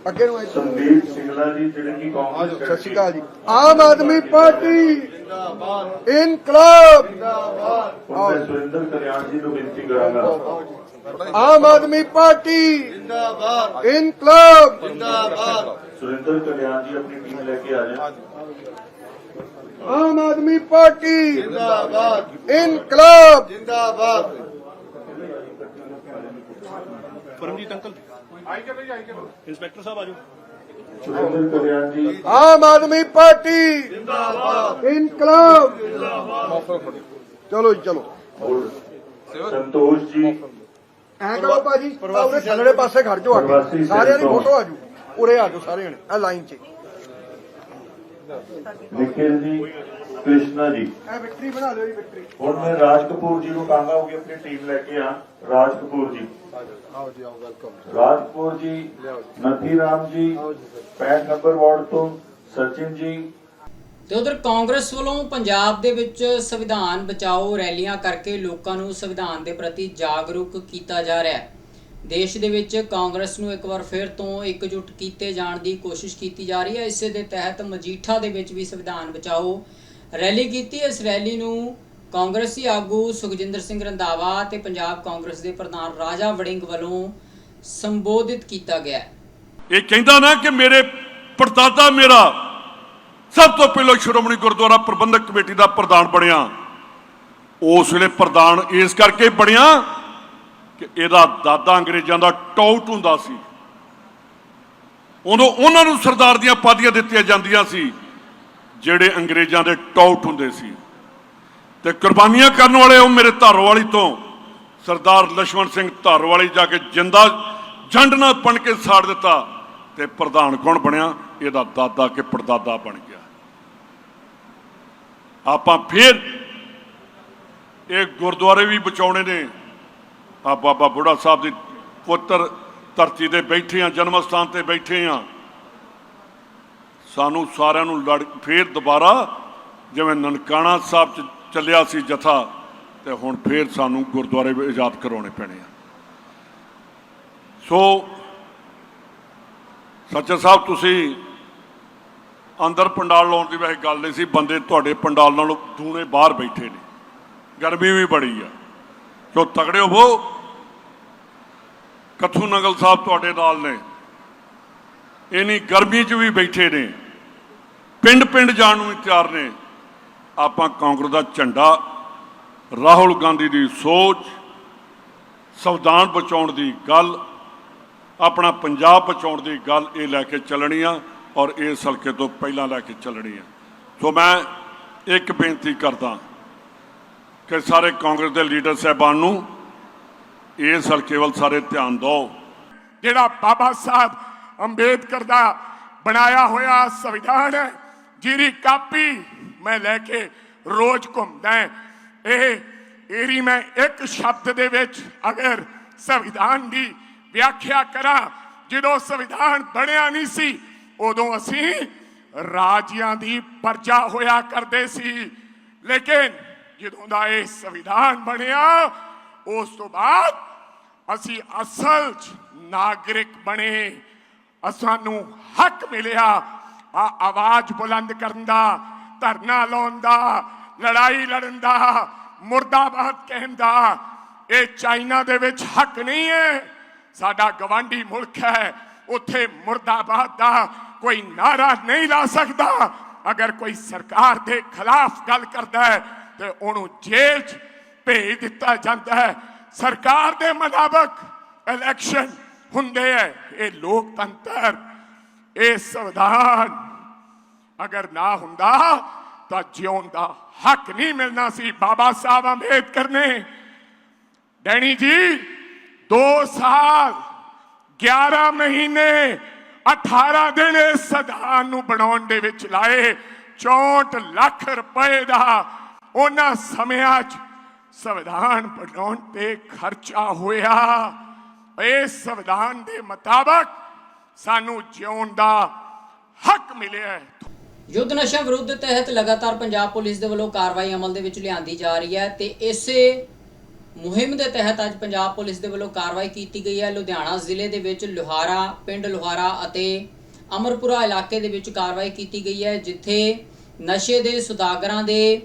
ਅੱਗੇ ਨੂੰ ਆਈ ਚਲੋ।
ਸੰਦੀਪ ਸਿੰਘਲਾ ਜੀ ਜਿਹੜੇ ਕਿ
ਆਜੋ
ਕਾਂਗਰਸ
ਸਤਿ ਸ਼੍ਰੀ ਅਕਾਲ ਜੀ। ਆਮ ਆਦਮੀ ਪਾਰਟੀ ਇਨਕਲਾਬ।
ਹੁਣ ਮੈਂ ਸੁਰਿੰਦਰ ਕਲਿਆਣ ਜੀ ਨੂੰ ਬੇਨਤੀ ਕਰਾਂਗਾ।
ਆਮ ਆਦਮੀ ਪਾਰਟੀ ਇਨਕਲਾਬ।
ਸੁਰਿੰਦਰ ਕਲਿਆਣ ਜੀ ਆਪਣੀ ਟੀਮ ਲੈ ਕੇ ਆ ਜਾਣ।
ਆਮ ਆਦਮੀ ਪਾਰਟੀ ਜਿੰਦਾਬਾਦ ਇਨਕਲਾਬ
ਸੁਰਿੰਦਰ ਕਲਿਆਣ ਜੀ।
ਆਮ ਆਦਮੀ ਪਾਰਟੀ ਜਿੰਦਾਬਾਦ। ਇਨਕਲਾਬ। ਚਲੋ ਜੀ ਚਲੋ।
ਸੰਤੋਸ਼ ਜੀ।
ਐ ਕਰੋ ਭਾਜੀ ਆਹ ਉਹਦੇ ਥੱਲੜੇ ਪਾਸੇ ਖੜ ਜਾਓ ਆ ਕੇ। ਸਾਰਿਆਂ ਦੀ। ਫੋਟੋ ਆ ਜੂ। ਉਰੇ ਆ ਜਾਓ ਸਾਰੇ ਜਣੇ ਆ ਲਾਈਨ 'ਚ।
ਨਿਖਿਲ ਜੀ ਕ੍ਰਿਸ਼ਨਾ ਜੀ
ਇਹ ਵਿਕਟਰੀ ਬਣਾ ਲਿਓ ਜੀ ਵਿਕਟਰੀ
ਹੁਣ ਮੈਂ ਰਾਜ ਕਪੂਰ ਜੀ ਨੂੰ ਕਹਾਂਗਾ ਉਹ ਵੀ ਆਪਣੀ ਟੀਮ ਲੈ ਕੇ ਆ ਰਾਜ ਕਪੂਰ ਜੀ
ਆਓ ਜੀ ਆਓ welcome
Raj Kapoor ji ਨਥੀ Ram ji 65 number ward ਤੋਂ ਸਚਿਨ ਜੀ
ਤੇ ਉਧਰ ਕਾਂਗਰਸ ਵੱਲੋਂ ਪੰਜਾਬ ਦੇ ਵਿੱਚ ਸੰਵਿਧਾਨ ਬਚਾਓ ਰੈਲੀਆਂ ਕਰਕੇ ਲੋਕਾਂ ਨੂੰ ਸੰਵਿਧਾਨ ਦੇ ਪ੍ਰਤੀ ਜਾਗਰੂਕ ਕੀਤਾ ਜਾ ਰਿਹਾ ਹੈ। ਦੇਸ਼ ਦੇ ਵਿੱਚ ਕਾਂਗਰਸ ਨੂੰ ਇੱਕ ਵਾਰ ਫਿਰ ਤੋਂ ਇਕਜੁੱਟ ਕੀਤੇ ਜਾਣ ਦੀ ਕੋਸ਼ਿਸ਼ ਕੀਤੀ ਜਾ ਰਹੀ ਹੈ। ਇਸੇ ਦੇ ਤਹਿਤ ਮਜੀਠਾ ਦੇ ਵਿੱਚ ਵੀ ਸੰਵਿਧਾਨ ਬਚਾਓ ਰੈਲੀ ਕੀਤੀ। ਇਸ ਰੈਲੀ ਨੂੰ ਕਾਂਗਰਸੀ ਆਗੂ ਸੁਖਜਿੰਦਰ ਸਿੰਘ ਰੰਧਾਵਾ ਤੇ ਪੰਜਾਬ ਕਾਂਗਰਸ ਦੇ ਪ੍ਰਧਾਨ ਰਾਜਾ ਵੜਿੰਗ ਵੱਲੋਂ ਸੰਬੋਧਿਤ ਕੀਤਾ ਗਿਆ
ਇਹ ਕਹਿੰਦਾ ਨਾ ਕਿ ਮੇਰੇ ਪੜਦਾਦਾ ਮੇਰਾ ਸਭ ਤੋਂ ਪਹਿਲਾਂ ਸ਼੍ਰੋਮਣੀ ਗੁਰਦੁਆਰਾ ਪ੍ਰਬੰਧਕ ਕਮੇਟੀ ਦਾ ਪ੍ਰਧਾਨ ਬਣਿਆ। ਉਸ ਵੇਲੇ ਪ੍ਰਧਾਨ ਇਸ ਕਰਕੇ ਬਣਿਆ ਕਿ ਇਹਦਾ ਦਾਦਾ ਅੰਗਰੇਜ਼ਾਂ ਦਾ ਟੌਟ ਹੁੰਦਾ ਸੀ। ਉਦੋਂ ਉਹਨਾਂ ਨੂੰ ਸਰਦਾਰ ਦੀਆਂ ਪਾਦੀਆਂ ਦਿੱਤੀਆਂ ਜਾਂਦੀਆਂ ਸੀ, ਜਿਹੜੇ ਅੰਗਰੇਜ਼ਾਂ ਦੇ ਟੌਟ ਹੁੰਦੇ ਸੀ। ਤੇ ਕੁਰਬਾਨੀਆਂ ਕਰਨ ਵਾਲੇ ਉਹ ਮੇਰੇ ਧਾਰੋਵਾਲੀ ਤੋਂ, ਸਰਦਾਰ ਲక్ష్మణ ਸਿੰਘ ਧਾਰੋਵਾਲੀ ਜਾ ਕੇ ਜਿੰਦਾ ਜੰਡ ਨਾਲ ਪਣ ਕੇ ਸਾੜ ਦਿੱਤਾ ਤੇ ਪ੍ਰਧਾਨ ਕੌਣ ਬਣਿਆ? ਇਹਦਾ ਦਾਦਾ ਕਿ ਪਰਦਾਦਾ ਬਣ ਗਿਆ। ਆਪਾਂ ਫਿਰ ਇਹ ਗੁਰਦੁਆਰੇ ਵੀ ਬਚਾਉਣੇ ਨੇ। ਆ ਬਾਬਾ ਬੁੱਢਾ ਸਾਹਿਬ ਦੀ ਪੁੱਤਰ ਧਰਤੀ ਤੇ ਬੈਠੇ ਆ, ਜਨਮ ਸਥਾਨ ਤੇ ਬੈਠੇ ਆ। ਸਾਨੂੰ ਸਾਰਿਆਂ ਨੂੰ ਲੜ, ਫੇਰ ਦੁਬਾਰਾ ਜਿਵੇਂ ਨਨਕਾਣਾ ਸਾਹਿਬ ਚ ਚੱਲਿਆ ਸੀ ਜਥਾ, ਤੇ ਹੁਣ ਫੇਰ ਸਾਨੂੰ ਗੁਰਦੁਆਰੇ ਆਜ਼ਾਦ ਕਰਾਉਣੇ ਪੈਣੇ ਆ। ਸੋ ਸੱਚਾ ਸਾਹਿਬ, ਤੁਸੀਂ ਅੰਦਰ ਪੰਡਾਲ ਲਾਉਣ ਦੀ ਵੈਸੇ ਗੱਲ ਨਹੀਂ ਸੀ, ਬੰਦੇ ਤੁਹਾਡੇ ਪੰਡਾਲ ਨਾਲੋਂ ਦੂਣੇ ਬਾਹਰ ਬੈਠੇ ਨੇ। ਗਰਮੀ ਵੀ ਬੜੀ ਆ। ਜੋ ਤਗੜੇ ਹੋਵੋ, ਕਥੂ ਨਗਲ ਸਾਹਿਬ ਤੁਹਾਡੇ ਨਾਲ ਨੇ। ਇਨੀ ਗਰਮੀ 'ਚ ਵੀ ਬੈਠੇ ਨੇ। ਪਿੰਡ ਪਿੰਡ ਜਾਣ ਨੂੰ ਵੀ ਤਿਆਰ ਨੇ। ਆਪਾਂ ਕਾਂਗਰਸ ਦਾ ਝੰਡਾ, ਰਾਹੁਲ ਗਾਂਧੀ ਦੀ ਸੋਚ, ਸੰਵਿਧਾਨ ਬਚਾਉਣ ਦੀ ਗੱਲ, ਆਪਣਾ ਪੰਜਾਬ ਬਚਾਉਣ ਦੀ ਗੱਲ ਇਹ ਲੈ ਕੇ ਚੱਲਣੀ ਆ ਔਰ ਇਸ ਹਲਕੇ ਤੋਂ ਪਹਿਲਾਂ ਲੈ ਕੇ ਚੱਲਣੀ ਆ। ਸੋ ਮੈਂ ਇੱਕ ਬੇਨਤੀ ਕਰਦਾ ਕਿ ਸਾਰੇ ਕਾਂਗਰਸ ਦੇ ਲੀਡਰ ਸਾਹਿਬਾਨ ਨੂੰ ਇਸ ਹਲਕੇ ਵੱਲ ਸਾਰੇ ਧਿਆਨ ਦਿਓ।
ਜਿਹੜਾ ਬਾਬਾ ਸਾਹਿਬ ਅੰਬੇਦਕਰ ਦਾ ਬਣਾਇਆ ਹੋਇਆ ਸੰਵਿਧਾਨ ਹੈ, ਜਿਹਦੀ ਕਾਪੀ ਮੈਂ ਲੈ ਕੇ ਰੋਜ਼ ਘੁੰਮਦਾ ਇਹ, ਇਹਦੀ ਮੈਂ ਇੱਕ ਸ਼ਬਦ ਦੇ ਵਿੱਚ ਅਗਰ ਸੰਵਿਧਾਨ ਦੀ ਵਿਆਖਿਆ ਕਰਾਂ, ਜਦੋਂ ਸੰਵਿਧਾਨ ਬਣਿਆ ਨਹੀਂ ਸੀ, ਉਦੋਂ ਅਸੀਂ ਰਾਜਿਆਂ ਦੀ ਪਰਜਾ ਹੋਇਆ ਕਰਦੇ ਸੀ। ਲੇਕਿਨ ਜਦੋਂ ਦਾ ਇਹ ਸੰਵਿਧਾਨ ਬਣਿਆ, ਉਸ ਤੋਂ ਬਾਅਦ ਅਸੀਂ ਅਸਲ ਨਾਗਰਿਕ ਬਣੇ। ਅ ਸਾਨੂੰ ਹੱਕ ਮਿਲਿਆ ਆ ਆਵਾਜ਼ ਬੁਲੰਦ ਕਰਨ ਦਾ, ਧਰਨਾ ਲਾਉਣ ਦਾ, ਲੜਾਈ ਲੜਨ ਦਾ, ਮੁਰਦਾਬਾਦ ਕਹਿਣ ਦਾ। ਇਹ ਚਾਈਨਾ ਦੇ ਵਿੱਚ ਹੱਕ ਨਹੀਂ ਹੈ। ਸਾਡਾ ਗਵਾਂਢੀ ਮੁਲਕ ਹੈ, ਉੱਥੇ ਮੁਰਦਾਬਾਦ ਦਾ ਕੋਈ ਨਾਰਾ ਨਹੀਂ ਲਾ ਸਕਦਾ। ਅਗਰ ਕੋਈ ਸਰਕਾਰ ਦੇ ਖਿਲਾਫ ਗੱਲ ਕਰਦਾ ਹੈ ਤੇ ਉਹਨੂੰ ਜੇਲ੍ਹ 'ਚ ਭੇਜ ਦਿੱਤਾ ਜਾਂਦਾ ਹੈ। ਸਰਕਾਰ ਦੇ ਮੁਤਾਬਕ ਇਲੈਕਸ਼ਨ ਹੁੰਦੇ ਹੈ। ਇਹ ਲੋਕਤੰਤਰ, ਇਹ ਸੰਵਿਧਾਨ ਅਗਰ ਨਾ ਹੁੰਦਾ ਤਾਂ ਜਿਉਣ ਦਾ ਹੱਕ ਨਹੀਂ ਮਿਲਣਾ ਸੀ ਬਾਬਾ ਸਾਹਿਬ ਅੰਬੇਦਕਰ ਨੇ। ਡੈਣੀ ਜੀ 2 ਸਾਲ 11 ਮਹੀਨੇ 18 ਦਿਨ ਇਸ ਸੰਵਿਧਾਨ ਨੂੰ ਬਣਾਉਣ ਦੇ ਵਿੱਚ ਲਾਏ। 64 ਲੱਖ ਰੁਪਏ ਦਾ ਉਹਨਾਂ ਸਮਿਆਂ 'ਚ ਸੰਵਿਧਾਨ ਬਣਾਉਣ ਤੇ ਖਰਚਾ ਹੋਇਆ। ਇਸ ਸੰਵਿਧਾਨ ਦੇ ਮੁਤਾਬਕ ਸਾਨੂੰ ਜਿਉਣ ਦਾ ਹੱਕ ਮਿਲਿਆ ਹੈ।
ਯੁੱਧ ਨਸ਼ਾ ਵਿਰੁੱਧ ਤਹਿਤ ਲਗਾਤਾਰ ਪੰਜਾਬ ਪੁਲਿਸ ਦੇ ਵੱਲੋਂ ਕਾਰਵਾਈ ਅਮਲ ਦੇ ਵਿੱਚ ਲਿਆਂਦੀ ਜਾ ਰਹੀ ਹੈ ਤੇ ਇਸੇ ਮੁਹਿੰਮ ਦੇ ਤਹਿਤ ਅੱਜ ਪੰਜਾਬ ਪੁਲਿਸ ਦੇ ਵੱਲੋਂ ਕਾਰਵਾਈ ਕੀਤੀ ਗਈ ਹੈ। ਲੁਧਿਆਣਾ ਜ਼ਿਲ੍ਹੇ ਦੇ ਵਿੱਚ ਲੋਹਾਰਾ, ਪਿੰਡ ਲੋਹਾਰਾ ਅਤੇ ਅਮਰਪੁਰਾ ਇਲਾਕੇ ਦੇ ਵਿੱਚ ਕਾਰਵਾਈ ਕੀਤੀ ਗਈ ਹੈ, ਜਿੱਥੇ ਨਸ਼ੇ ਦੇ ਸੁਦਾਗਰਾਂ ਦੇ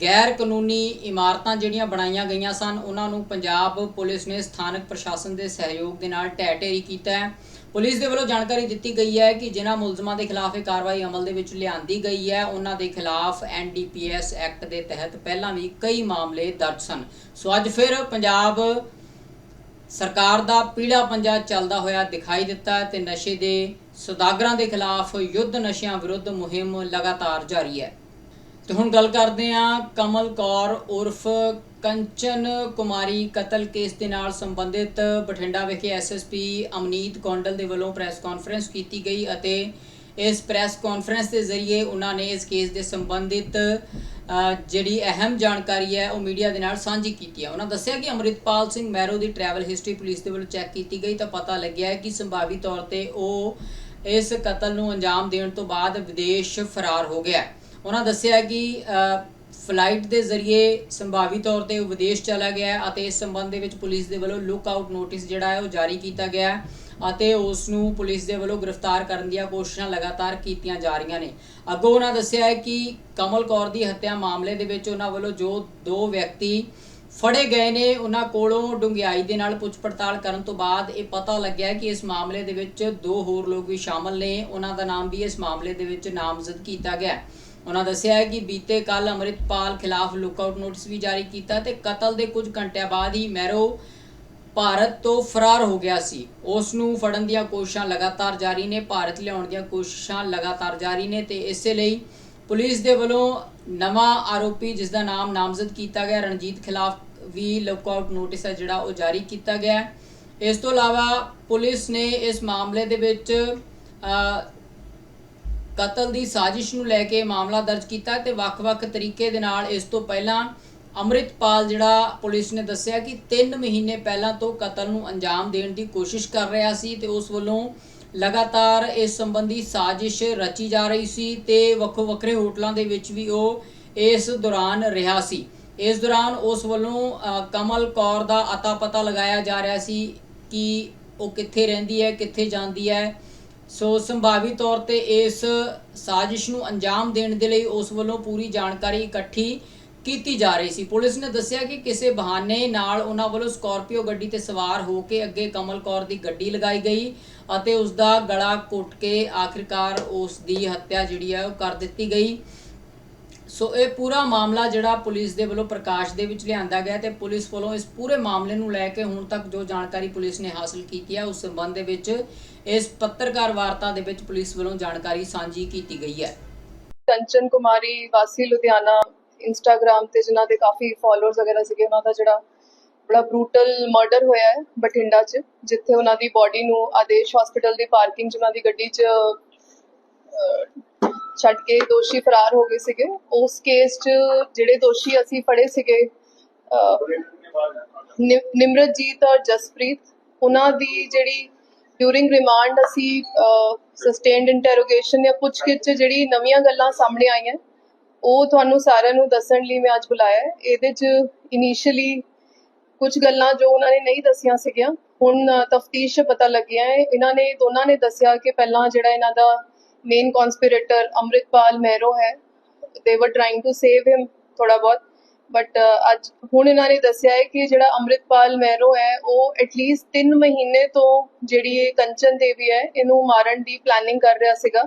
ਗੈਰ ਕਾਨੂੰਨੀ ਇਮਾਰਤਾਂ ਜਿਹੜੀਆਂ ਬਣਾਈਆਂ ਗਈਆਂ ਸਨ, ਉਹਨਾਂ ਨੂੰ ਪੰਜਾਬ ਪੁਲਿਸ ਨੇ ਸਥਾਨਕ ਪ੍ਰਸ਼ਾਸਨ ਦੇ ਸਹਿਯੋਗ ਦੇ ਨਾਲ ਢਹਿ ਢੇਰੀ ਕੀਤਾ ਹੈ। ਪੁਲਿਸ ਦੇ ਵੱਲੋਂ ਜਾਣਕਾਰੀ ਦਿੱਤੀ ਗਈ ਹੈ ਕਿ ਜਿਨ੍ਹਾਂ ਮੁਲਜ਼ਮਾਂ ਦੇ ਖਿਲਾਫ ਇਹ ਕਾਰਵਾਈ ਅਮਲ ਦੇ ਵਿੱਚ ਲਿਆਂਦੀ ਗਈ ਹੈ, ਉਹਨਾਂ ਦੇ ਖਿਲਾਫ ਐਨਡੀਪੀਐਸ ਐਕਟ ਦੇ ਤਹਿਤ ਪਹਿਲਾਂ ਵੀ ਕਈ ਮਾਮਲੇ ਦਰਜ ਸਨ। ਸੋ ਅੱਜ ਫਿਰ ਪੰਜਾਬ ਸਰਕਾਰ ਦਾ ਪੀੜਾ ਪੰਜਾ ਚੱਲਦਾ ਹੋਇਆ ਦਿਖਾਈ ਦਿੱਤਾ ਹੈ ਤੇ ਨਸ਼ੇ ਦੇ ਸੌਦਾਗਰਾਂ ਦੇ ਖਿਲਾਫ ਯੁੱਧ ਨਸ਼ਿਆਂ ਵਿਰੁੱਧ ਮੁਹਿੰਮ ਲਗਾਤਾਰ ਜਾਰੀ ਹੈ। ਤੇ ਹੁਣ ਗੱਲ ਕਰਦੇ ਹਾਂ ਕਮਲ ਕੌਰ ਉਰਫ ਕੰਚਨ ਕੁਮਾਰੀ ਕਤਲ ਕੇਸ ਦੇ ਨਾਲ ਸੰਬੰਧਿਤ। ਬਠਿੰਡਾ ਵਿਖੇ ਐਸਐਸਪੀ ਅਮਨੀਤ ਕੌਂਡਲ ਦੇ ਵੱਲੋਂ ਪ੍ਰੈਸ ਕਾਨਫਰੰਸ ਕੀਤੀ ਗਈ ਅਤੇ ਇਸ ਪ੍ਰੈਸ ਕਾਨਫਰੰਸ ਦੇ ਜ਼ਰੀਏ ਉਹਨਾਂ ਨੇ ਇਸ ਕੇਸ ਦੇ ਸੰਬੰਧਿਤ ਜਿਹੜੀ ਅਹਿਮ ਜਾਣਕਾਰੀ ਹੈ ਉਹ ਮੀਡੀਆ ਦੇ ਨਾਲ ਸਾਂਝੀ ਕੀਤੀ ਹੈ। ਉਹਨਾਂ ਦੱਸਿਆ ਕਿ ਅਮਰਿਤਪਾਲ ਸਿੰਘ ਮੈਰੋ ਦੀ ਟਰੈਵਲ ਹਿਸਟਰੀ ਪੁਲਿਸ ਦੇ ਵੱਲੋਂ ਚੈੱਕ ਕੀਤੀ ਗਈ ਤਾਂ ਪਤਾ ਲੱਗਿਆ ਕਿ ਸੰਭਾਵੀ ਤੌਰ ਤੇ ਉਹ ਇਸ ਕਤਲ ਨੂੰ ਅੰਜਾਮ ਦੇਣ ਤੋਂ ਬਾਅਦ ਵਿਦੇਸ਼ ਫਰਾਰ ਹੋ ਗਿਆ ਹੈ। ਉਹਨਾਂ ਦੱਸਿਆ ਕਿ ਫਲਾਈਟ ਦੇ ਜ਼ਰੀਏ ਸੰਭਾਵੀ ਤੌਰ ਤੇ ਉਹ ਵਿਦੇਸ਼ ਚਲਾ ਗਿਆ ਅਤੇ ਇਸ ਸੰਬੰਧ ਦੇ ਵਿੱਚ ਪੁਲਿਸ ਦੇ ਵੱਲੋਂ ਲੁੱਕ ਆਊਟ ਨੋਟਿਸ ਜਿਹੜਾ ਹੈ ਉਹ ਜਾਰੀ ਕੀਤਾ ਗਿਆ ਅਤੇ ਉਸ ਨੂੰ ਪੁਲਿਸ ਦੇ ਵੱਲੋਂ ਗ੍ਰਿਫਤਾਰ ਕਰਨ ਦੀਆਂ ਕੋਸ਼ਿਸ਼ਾਂ ਲਗਾਤਾਰ ਕੀਤੀਆਂ ਜਾ ਰਹੀਆਂ ਨੇ ਅੱਗੋਂ ਉਹਨਾਂ ਦੱਸਿਆ ਹੈ ਕਿ ਕਮਲ ਕੌਰ ਦੀ ਹੱਤਿਆ ਮਾਮਲੇ ਦੇ ਵਿੱਚ ਉਹਨਾਂ ਵੱਲੋਂ ਜੋ ਦੋ ਵਿਅਕਤੀ ਫੜੇ ਗਏ ਨੇ, ਉਹਨਾਂ ਕੋਲੋਂ ਡੁੰਗਿਆਈ ਦੇ ਨਾਲ ਪੁੱਛ ਪੜਤਾਲ ਕਰਨ ਤੋਂ ਬਾਅਦ ਇਹ ਪਤਾ ਲੱਗਿਆ ਕਿ ਇਸ ਮਾਮਲੇ ਦੇ ਵਿੱਚ ਦੋ ਹੋਰ ਲੋਕ ਵੀ ਸ਼ਾਮਲ ਨੇ ਉਹਨਾਂ ਦਾ ਨਾਮ ਵੀ ਇਸ ਮਾਮਲੇ ਦੇ ਵਿੱਚ ਨਾਮਜ਼ਦ ਕੀਤਾ ਗਿਆ ਹੈ। ਉਹਨਾਂ ਦੱਸਿਆ ਹੈ ਕਿ ਬੀਤੇ ਕੱਲ ਅਮਰਿਤਪਾਲ ਖਿਲਾਫ ਲੁੱਕਆਊਟ ਨੋਟਿਸ ਵੀ ਜਾਰੀ ਕੀਤਾ ਤੇ ਕਤਲ ਦੇ ਕੁਝ ਘੰਟਿਆਂ ਬਾਅਦ ਹੀ ਮੈਰੋ ਭਾਰਤ ਤੋਂ ਫਰਾਰ ਹੋ ਗਿਆ ਸੀ। ਉਸ ਨੂੰ ਫੜਨ ਦੀਆਂ ਕੋਸ਼ਿਸ਼ਾਂ ਲਗਾਤਾਰ ਜਾਰੀ ਨੇ, ਭਾਰਤ ਲਿਆਉਣ ਦੀਆਂ ਕੋਸ਼ਿਸ਼ਾਂ ਲਗਾਤਾਰ ਜਾਰੀ ਨੇ ਤੇ ਇਸੇ ਲਈ ਪੁਲਿਸ ਦੇ ਵੱਲੋਂ ਨਵਾਂ ਆਰੋਪੀ, ਜਿਸ ਦਾ ਨਾਮ ਨਾਮਜ਼ਦ ਕੀਤਾ ਗਿਆ, ਰਣਜੀਤ ਖਿਲਾਫ ਵੀ ਲੁੱਕਆਊਟ ਨੋਟਿਸ ਹੈ ਜਿਹੜਾ ਉਹ ਜਾਰੀ ਕੀਤਾ ਗਿਆ ਇਸ ਤੋਂ ਇਲਾਵਾ ਪੁਲਿਸ ਨੇ ਇਸ ਮਾਮਲੇ ਦੇ ਵਿੱਚ ਕਤਲ ਦੀ ਸਾਜ਼ਿਸ਼ ਨੂੰ ਲੈ ਕੇ ਮਾਮਲਾ ਦਰਜ ਕੀਤਾ ਤੇ ਵੱਖ-ਵੱਖ ਤਰੀਕੇ ਦੇ ਨਾਲ ਇਸ ਤੋਂ ਪਹਿਲਾਂ ਅੰਮ੍ਰਿਤਪਾਲ ਜਿਹੜਾ ਪੁਲਿਸ ਨੇ ਦੱਸਿਆ ਕਿ 3 ਮਹੀਨੇ ਪਹਿਲਾਂ ਤੋਂ ਕਤਲ ਨੂੰ ਅੰਜਾਮ ਦੇਣ ਦੀ ਕੋਸ਼ਿਸ਼ ਕਰ ਰਿਹਾ ਸੀ ਤੇ ਉਸ ਵੱਲੋਂ ਲਗਾਤਾਰ ਇਸ ਸੰਬੰਧੀ ਸਾਜ਼ਿਸ਼ ਰਚੀ ਜਾ ਰਹੀ ਸੀ ਤੇ ਵੱਖੋ ਵੱਖਰੇ ਹੋਟਲਾਂ ਦੇ ਵਿੱਚ ਵੀ ਉਹ ਇਸ ਦੌਰਾਨ ਰਿਹਾ ਸੀ। ਇਸ ਦੌਰਾਨ ਉਸ ਵੱਲੋਂ ਕਮਲ ਕੌਰ ਦਾ ਅਤਾ ਪਤਾ ਲਗਾਇਆ ਜਾ ਰਿਹਾ ਸੀ ਕਿ ਉਹ ਕਿੱਥੇ ਰਹਿੰਦੀ ਹੈ, ਕਿੱਥੇ ਜਾਂਦੀ ਹੈ। ਸੋ ਸੰਭਾਵੀ ਤੌਰ ਤੇ ਇਸ ਸਾਜ਼ਿਸ਼ ਨੂੰ ਅੰਜਾਮ ਦੇਣ ਦੇ ਲਈ ਉਸ ਵੱਲੋਂ ਪੂਰੀ ਜਾਣਕਾਰੀ ਇਕੱਠੀ ਕੀਤੀ ਜਾ ਰਹੀ ਸੀ। ਪੁਲਿਸ ਨੇ ਦੱਸਿਆ ਕਿ ਕਿਸੇ ਬਹਾਨੇ ਨਾਲ ਉਹਨਾਂ ਵੱਲੋਂ ਸਕਾਰਪੀਓ ਗੱਡੀ ਤੇ ਸਵਾਰ ਹੋ ਕੇ ਅੱਗੇ ਕਮਲ ਕੌਰ ਦੀ ਗੱਡੀ ਲਗਾਈ ਗਈ ਅਤੇ ਉਸ ਦਾ ਗਲਾ ਘੁੱਟ ਕੇ ਆਖਿਰਕਾਰ ਉਸ ਦੀ ਹੱਤਿਆ ਜਿਹੜੀ ਹੈ ਉਹ ਕਰ ਦਿੱਤੀ ਗਈ। ਸੋ ਇਹ ਪੂਰਾ ਮਾਮਲਾ ਜਿਹੜਾ ਪੁਲਿਸ ਦੇ ਵੱਲੋਂ ਪ੍ਰਕਾਸ਼ ਦੇ ਵਿੱਚ ਲਿਆਂਦਾ ਗਿਆ ਤੇ ਪੁਲਿਸ ਵੱਲੋਂ ਇਸ ਪੂਰੇ ਮਾਮਲੇ ਨੂੰ ਲੈ ਕੇ ਹੁਣ ਤੱਕ ਜੋ ਜਾਣਕਾਰੀ ਪੁਲਿਸ ਨੇ ਹਾਸਲ ਕੀਤੀ ਹੈ ਉਸ ਸੰਬੰਧ ਦੇ ਵਿੱਚ ਇਸ ਪੱਤਰਕਾਰ ਵਾਰਤਾ ਦੇ ਵਿੱਚ ਪੁਲਿਸ ਵੱਲੋਂ ਜਾਣਕਾਰੀ ਸਾਂਝੀ ਕੀਤੀ ਗਈ ਹੈ।
ਕੰਚਨ ਕੁਮਾਰੀ ਵਾਸੀ ਲੁਧਿਆਣਾ ਇੰਸਟਾਗ੍ਰam ਤੇ ਜਿਨ੍ਹਾਂ ਦੇ ਕਾਫੀ ਫਾਲੋਅਰਸ ਵਗੈਰਾ ਸੀਗੇ, ਉਹਨਾਂ ਦਾ ਜਿਹੜਾ ਬੜਾ ਬਰੂਟਲ ਮਰਡਰ ਹੋਇਆ ਹੈ ਬਠਿੰਡਾ 'ਚ, ਜਿੱਥੇ ਉਹਨਾਂ ਦੀ ਬਾਡੀ ਨੂੰ ਆਦੇਸ਼ ਹਸਪੀਟਲ ਦੀ ਪਾਰਕਿੰਗ 'ਚ ਉਹਨਾਂ ਦੀ ਗੱਡੀ 'ਚ ਛੱਡ ਕੇ ਦੋਸ਼ੀ ਫਰਾਰ ਹੋ ਗਏ ਸੀਗੇ। ਉਸ ਕੇਸ 'ਚ ਜਿਹੜੇ ਦੋਸ਼ੀ ਅਸੀਂ ਫੜੇ ਸੀਗੇ ਨਿਮਰਤਜੀਤ ਔਰ ਜਸਪ੍ਰੀਤ, ਉਹਨਾਂ ਦੀ ਜਿਹੜੀ ਡਿਊਰਿੰਗ ਰਿਮਾਂਡ ਅਸੀਂ ਸਸਟੇਨਡ ਇੰਟਰੋਗੇਸ਼ਨ ਜਾਂ ਪੁੱਛਗਿੱਛ 'ਚ ਜਿਹੜੀ ਨਵੀਆਂ ਗੱਲਾਂ ਸਾਹਮਣੇ ਆਈਆਂ, ਉਹ ਤੁਹਾਨੂੰ ਸਾਰਿਆਂ ਨੂੰ ਦੱਸਣ ਲਈ ਮੈਂ ਅੱਜ ਬੁਲਾਇਆ ਹੈ। ਇਹਦੇ 'ਚ ਇਨੀਸ਼ੀਅਲੀ ਕੁਝ ਗੱਲਾਂ ਜੋ ਉਹਨਾਂ ਨੇ ਨਹੀਂ ਦੱਸੀਆਂ ਸੀਗੀਆਂ, ਹੁਣ ਤਫਤੀਸ਼ ਪਤਾ ਲੱਗਿਆ ਹੈ। ਇਹਨਾਂ ਨੇ, ਦੋਨਾਂ ਨੇ ਦੱਸਿਆ ਕਿ ਪਹਿਲਾਂ ਜਿਹੜਾ ਇਹਨਾਂ ਦਾ ਮੇਨ ਕਨਸਪੀਰੇਟਰ ਅੰਮ੍ਰਿਤਪਾਲ ਮਹਿਰੋ ਹੈ ਦੇ ਵਰ ਟ੍ਰਾਈਂਗ ਟੂ ਸੇਵ ਹਿਮ ਥੋੜਾ ਬਹੁਤ ਬਟ ਅੱਜ ਹੁਣ ਇਹਨਾਂ ਨੇ ਦੱਸਿਆ ਹੈ ਕਿ ਜਿਹੜਾ ਅੰਮ੍ਰਿਤਪਾਲ ਮਹਿਰੋ ਹੈ ਉਹ ਐਟਲੀਸਟ 3 ਮਹੀਨੇ ਤੋਂ ਜਿਹੜੀ ਇਹ ਕੰਚਨ ਦੇਵੀ ਹੈ ਇਹਨੂੰ ਮਾਰਨ ਦੀ ਪਲੈਨਿੰਗ ਕਰ ਰਿਹਾ ਸੀਗਾ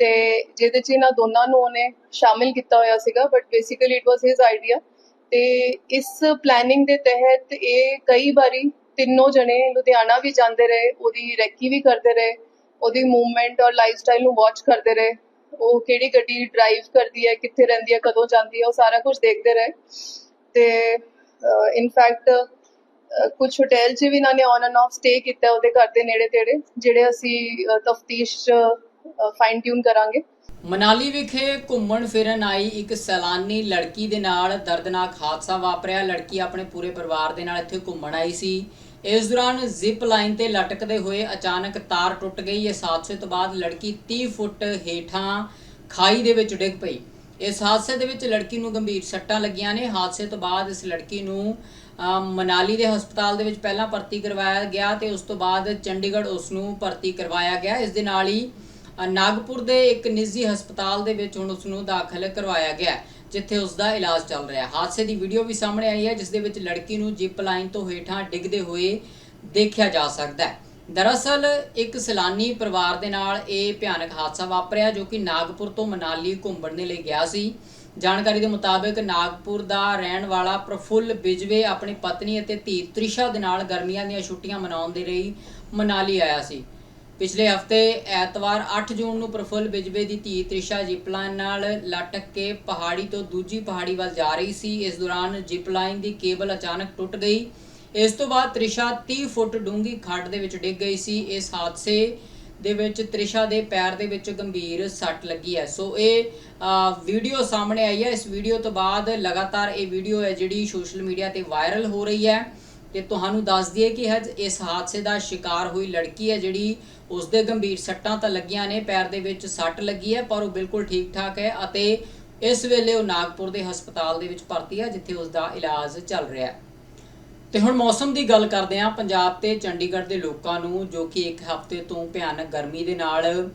ਤੇ ਜਿਹਦੇ 'ਚ ਇਹਨਾਂ ਦੋਨਾਂ ਨੂੰ ਉਹਨੇ ਸ਼ਾਮਿਲ ਕੀਤਾ ਹੋਇਆ ਸੀਗਾ but basically it was his idea ਤੇ ਇਸ ਪਲੈਨਿੰਗ ਦੇ ਤਹਿਤ ਇਹ ਕਈ ਵਾਰੀ ਤਿੰਨੋਂ ਜਣੇ ਲੁਧਿਆਣਾ ਵੀ ਜਾਂਦੇ ਰਹੇ ਉਹਦੀ ਰੈਕੀ ਵੀ ਕਰਦੇ ਰਹੇ ਉਹਦੀ ਮੂਵਮੈਂਟ ਔਰ ਲਾਈਫਸਟਾਈਲ ਨੂੰ ਵਾਚ ਕਰਦੇ ਰਹੇ। ਉਹ ਕਿਹੜੀ ਗੱਡੀ ਡਰਾਈਵ ਕਰਦੀ ਹੈ, ਕਿੱਥੇ ਰਹਿੰਦੀ ਹੈ, ਕਦੋਂ ਜਾਂਦੀ ਹੈ, ਉਹ ਸਾਰਾ ਕੁਝ ਦੇਖਦੇ ਰਹੇ। ਤੇ ਇਨਫੈਕਟ ਕੁਝ ਹੋਟਲ 'ਚ ਵੀ ਇਹਨਾਂ ਨੇ ਔਨ ਐਂਡ ਆਫ ਸਟੇ ਕੀਤਾ ਉਹਦੇ ਘਰ ਦੇ ਨੇੜੇ ਤੇੜੇ ਜਿਹੜੇ ਅਸੀਂ ਤਫਤੀਸ਼ 'ਚ ਫਾਈਨ ਟਿਊਨ ਕਰਾਂਗੇ।
ਮਨਾਲੀ ਵਿਖੇ ਘੁੰਮਣ ਫਿਰਨ ਆਈ ਇੱਕ ਸੈਲਾਨੀ ਲੜਕੀ ਦੇ ਨਾਲ ਦਰਦਨਾਕ ਹਾਦਸਾ ਵਾਪਰਿਆ। ਲੜਕੀ ਆਪਣੇ ਪੂਰੇ ਪਰਿਵਾਰ ਦੇ ਨਾਲ ਇੱਥੇ ਘੁੰਮਣ ਆਈ ਸੀ। ਇਸ ਦੌਰਾਨ ਜ਼ਿਪ ਲਾਈਨ ਤੇ ਲਟਕਦੇ ਹੋਏ ਅਚਾਨਕ ਤਾਰ ਟੁੱਟ ਗਈ। ਇਸ ਹਾਦਸੇ ਤੋਂ ਬਾਅਦ ਲੜਕੀ 30 ਫੁੱਟ ਹੇਠਾਂ ਖਾਈ ਦੇ ਵਿੱਚ ਡਿੱਗ ਪਈ। ਇਸ ਹਾਦਸੇ ਦੇ ਵਿੱਚ ਲੜਕੀ ਨੂੰ ਗੰਭੀਰ ਸੱਟਾਂ ਲੱਗੀਆਂ ਨੇ। ਹਾਦਸੇ ਤੋਂ ਬਾਅਦ ਇਸ ਲੜਕੀ ਨੂੰ ਮਨਾਲੀ ਦੇ ਹਸਪਤਾਲ ਦੇ ਵਿੱਚ ਪਹਿਲਾਂ ਭਰਤੀ ਕਰਵਾਇਆ ਗਿਆ ਤੇ ਉਸ ਤੋਂ ਬਾਅਦ ਚੰਡੀਗੜ੍ਹ ਉਸ ਨੂੰ ਭਰਤੀ ਕਰਵਾਇਆ ਗਿਆ। ਇਸ ਦੇ ਨਾਲ ਹੀ ਨਾਗਪੁਰ ਦੇ ਇੱਕ ਨਿੱਜੀ ਹਸਪਤਾਲ ਦੇ ਵਿੱਚ ਹੁਣ ਉਸ ਨੂੰ ਦਾਖਲ ਕਰਵਾਇਆ ਗਿਆ। ਜਿੱਥੇ ਉਸ ਦਾ ਇਲਾਜ ਚੱਲ ਰਿਹਾ। ਹਾਦਸੇ ਦੀ ਵੀਡੀਓ ਵੀ ਸਾਹਮਣੇ ਆਈ ਹੈ, ਜਿਸ ਦੇ ਵਿੱਚ ਲੜਕੀ ਨੂੰ ਜਿਪ ਲਾਈਨ ਤੋਂ ਹੇਠਾਂ ਡਿੱਗਦੇ ਹੋਏ ਦੇਖਿਆ ਜਾ ਸਕਦਾ ਹੈ। ਦਰਅਸਲ, ਇੱਕ ਸੈਲਾਨੀ ਪਰਿਵਾਰ ਦੇ ਨਾਲ ਇਹ ਭਿਆਨਕ ਹਾਦਸਾ ਵਾਪਰਿਆ, ਜੋ ਕਿ ਨਾਗਪੁਰ ਤੋਂ ਮਨਾਲੀ ਘੁੰਮਣ ਦੇ ਲਈ ਗਿਆ ਸੀ। ਜਾਣਕਾਰੀ ਦੇ ਮੁਤਾਬਕ, ਨਾਗਪੁਰ ਦਾ ਰਹਿਣ ਵਾਲਾ ਪ੍ਰਫੁੱਲ ਬਿਜਵੇ ਆਪਣੀ ਪਤਨੀ ਅਤੇ ਧੀ ਤ੍ਰਿਸ਼ਾ ਦੇ ਨਾਲ ਗਰਮੀਆਂ ਦੀਆਂ ਛੁੱਟੀਆਂ ਮਨਾਉਣ ਦੇ ਲਈ ਮਨਾਲੀ ਆਇਆ ਸੀ। ਪਿਛਲੇ ਹਫ਼ਤੇ ਐਤਵਾਰ 8 ਜੂਨ ਨੂੰ ਪ੍ਰਫੁੱਲ ਬਿਜਵੇ ਦੀ ਧੀ ਤ੍ਰਿਸ਼ਾ ਜਿਪਲਾਈਨ ਨਾਲ ਲਟਕ ਕੇ ਪਹਾੜੀ ਤੋਂ ਦੂਜੀ ਪਹਾੜੀ ਵੱਲ ਜਾ ਰਹੀ ਸੀ। ਇਸ ਦੌਰਾਨ ਜਿਪਲਾਈਨ ਦੀ ਕੇਬਲ ਅਚਾਨਕ ਟੁੱਟ ਗਈ। ਇਸ ਤੋਂ ਬਾਅਦ ਤ੍ਰਿਸ਼ਾ 30 ਫੁੱਟ ਡੂੰਘੀ ਖੱਡ ਦੇ ਵਿੱਚ ਡਿੱਗ ਗਈ ਸੀ। ਇਸ ਹਾਦਸੇ ਦੇ ਵਿੱਚ ਤ੍ਰਿਸ਼ਾ ਦੇ ਪੈਰ ਦੇ ਵਿੱਚ ਗੰਭੀਰ ਸੱਟ ਲੱਗੀ ਹੈ। ਸੋ ਇਹ ਵੀਡੀਓ ਸਾਹਮਣੇ ਆਈ ਹੈ। ਇਸ ਵੀਡੀਓ ਤੋਂ ਬਾਅਦ ਲਗਾਤਾਰ ਇਹ ਵੀਡੀਓ ਹੈ ਜਿਹੜੀ ਸੋਸ਼ਲ ਮੀਡੀਆ ਤੇ ਵਾਇਰਲ ਹੋ ਰਹੀ ਹੈ। ਤੇ ਤੁਹਾਨੂੰ ਦੱਸ ਦਈਏ ਕਿ ਹਜ ਇਸ ਹਾਦਸੇ ਦਾ ਸ਼ਿਕਾਰ ਹੋਈ ਲੜਕੀ ਹੈ ਜਿਹੜੀ ਉਸ ਦੇ ਗੰਭੀਰ ਸੱਟਾਂ ਤਾਂ ਲੱਗੀਆਂ ਨੇ, ਪੈਰ ਦੇ ਵਿੱਚ ਸੱਟ ਲੱਗੀ ਹੈ, ਪਰ ਉਹ ਬਿਲਕੁਲ ਠੀਕ ਠਾਕ ਹੈ ਅਤੇ ਇਸ ਵੇਲੇ ਉਹ ਨਾਗਪੁਰ ਦੇ ਹਸਪਤਾਲ ਦੇ ਵਿੱਚ ਭਰਤੀ ਹੈ, ਜਿੱਥੇ ਉਸ ਦਾ ਇਲਾਜ ਚੱਲ ਰਿਹਾ ਹੈ ਤੇ ਹੁਣ ਮੌਸਮ ਦੀ ਗੱਲ ਕਰਦੇ ਹਾਂ, ਪੰਜਾਬ ਤੇ ਚੰਡੀਗੜ੍ਹ ਦੇ ਲੋਕਾਂ ਨੂੰ, ਜੋ ਕਿ ਇੱਕ ਹਫ਼ਤੇ ਤੋਂ ਭਿਆਨਕ ਗਰਮੀ ਦੇ ਨਾਲ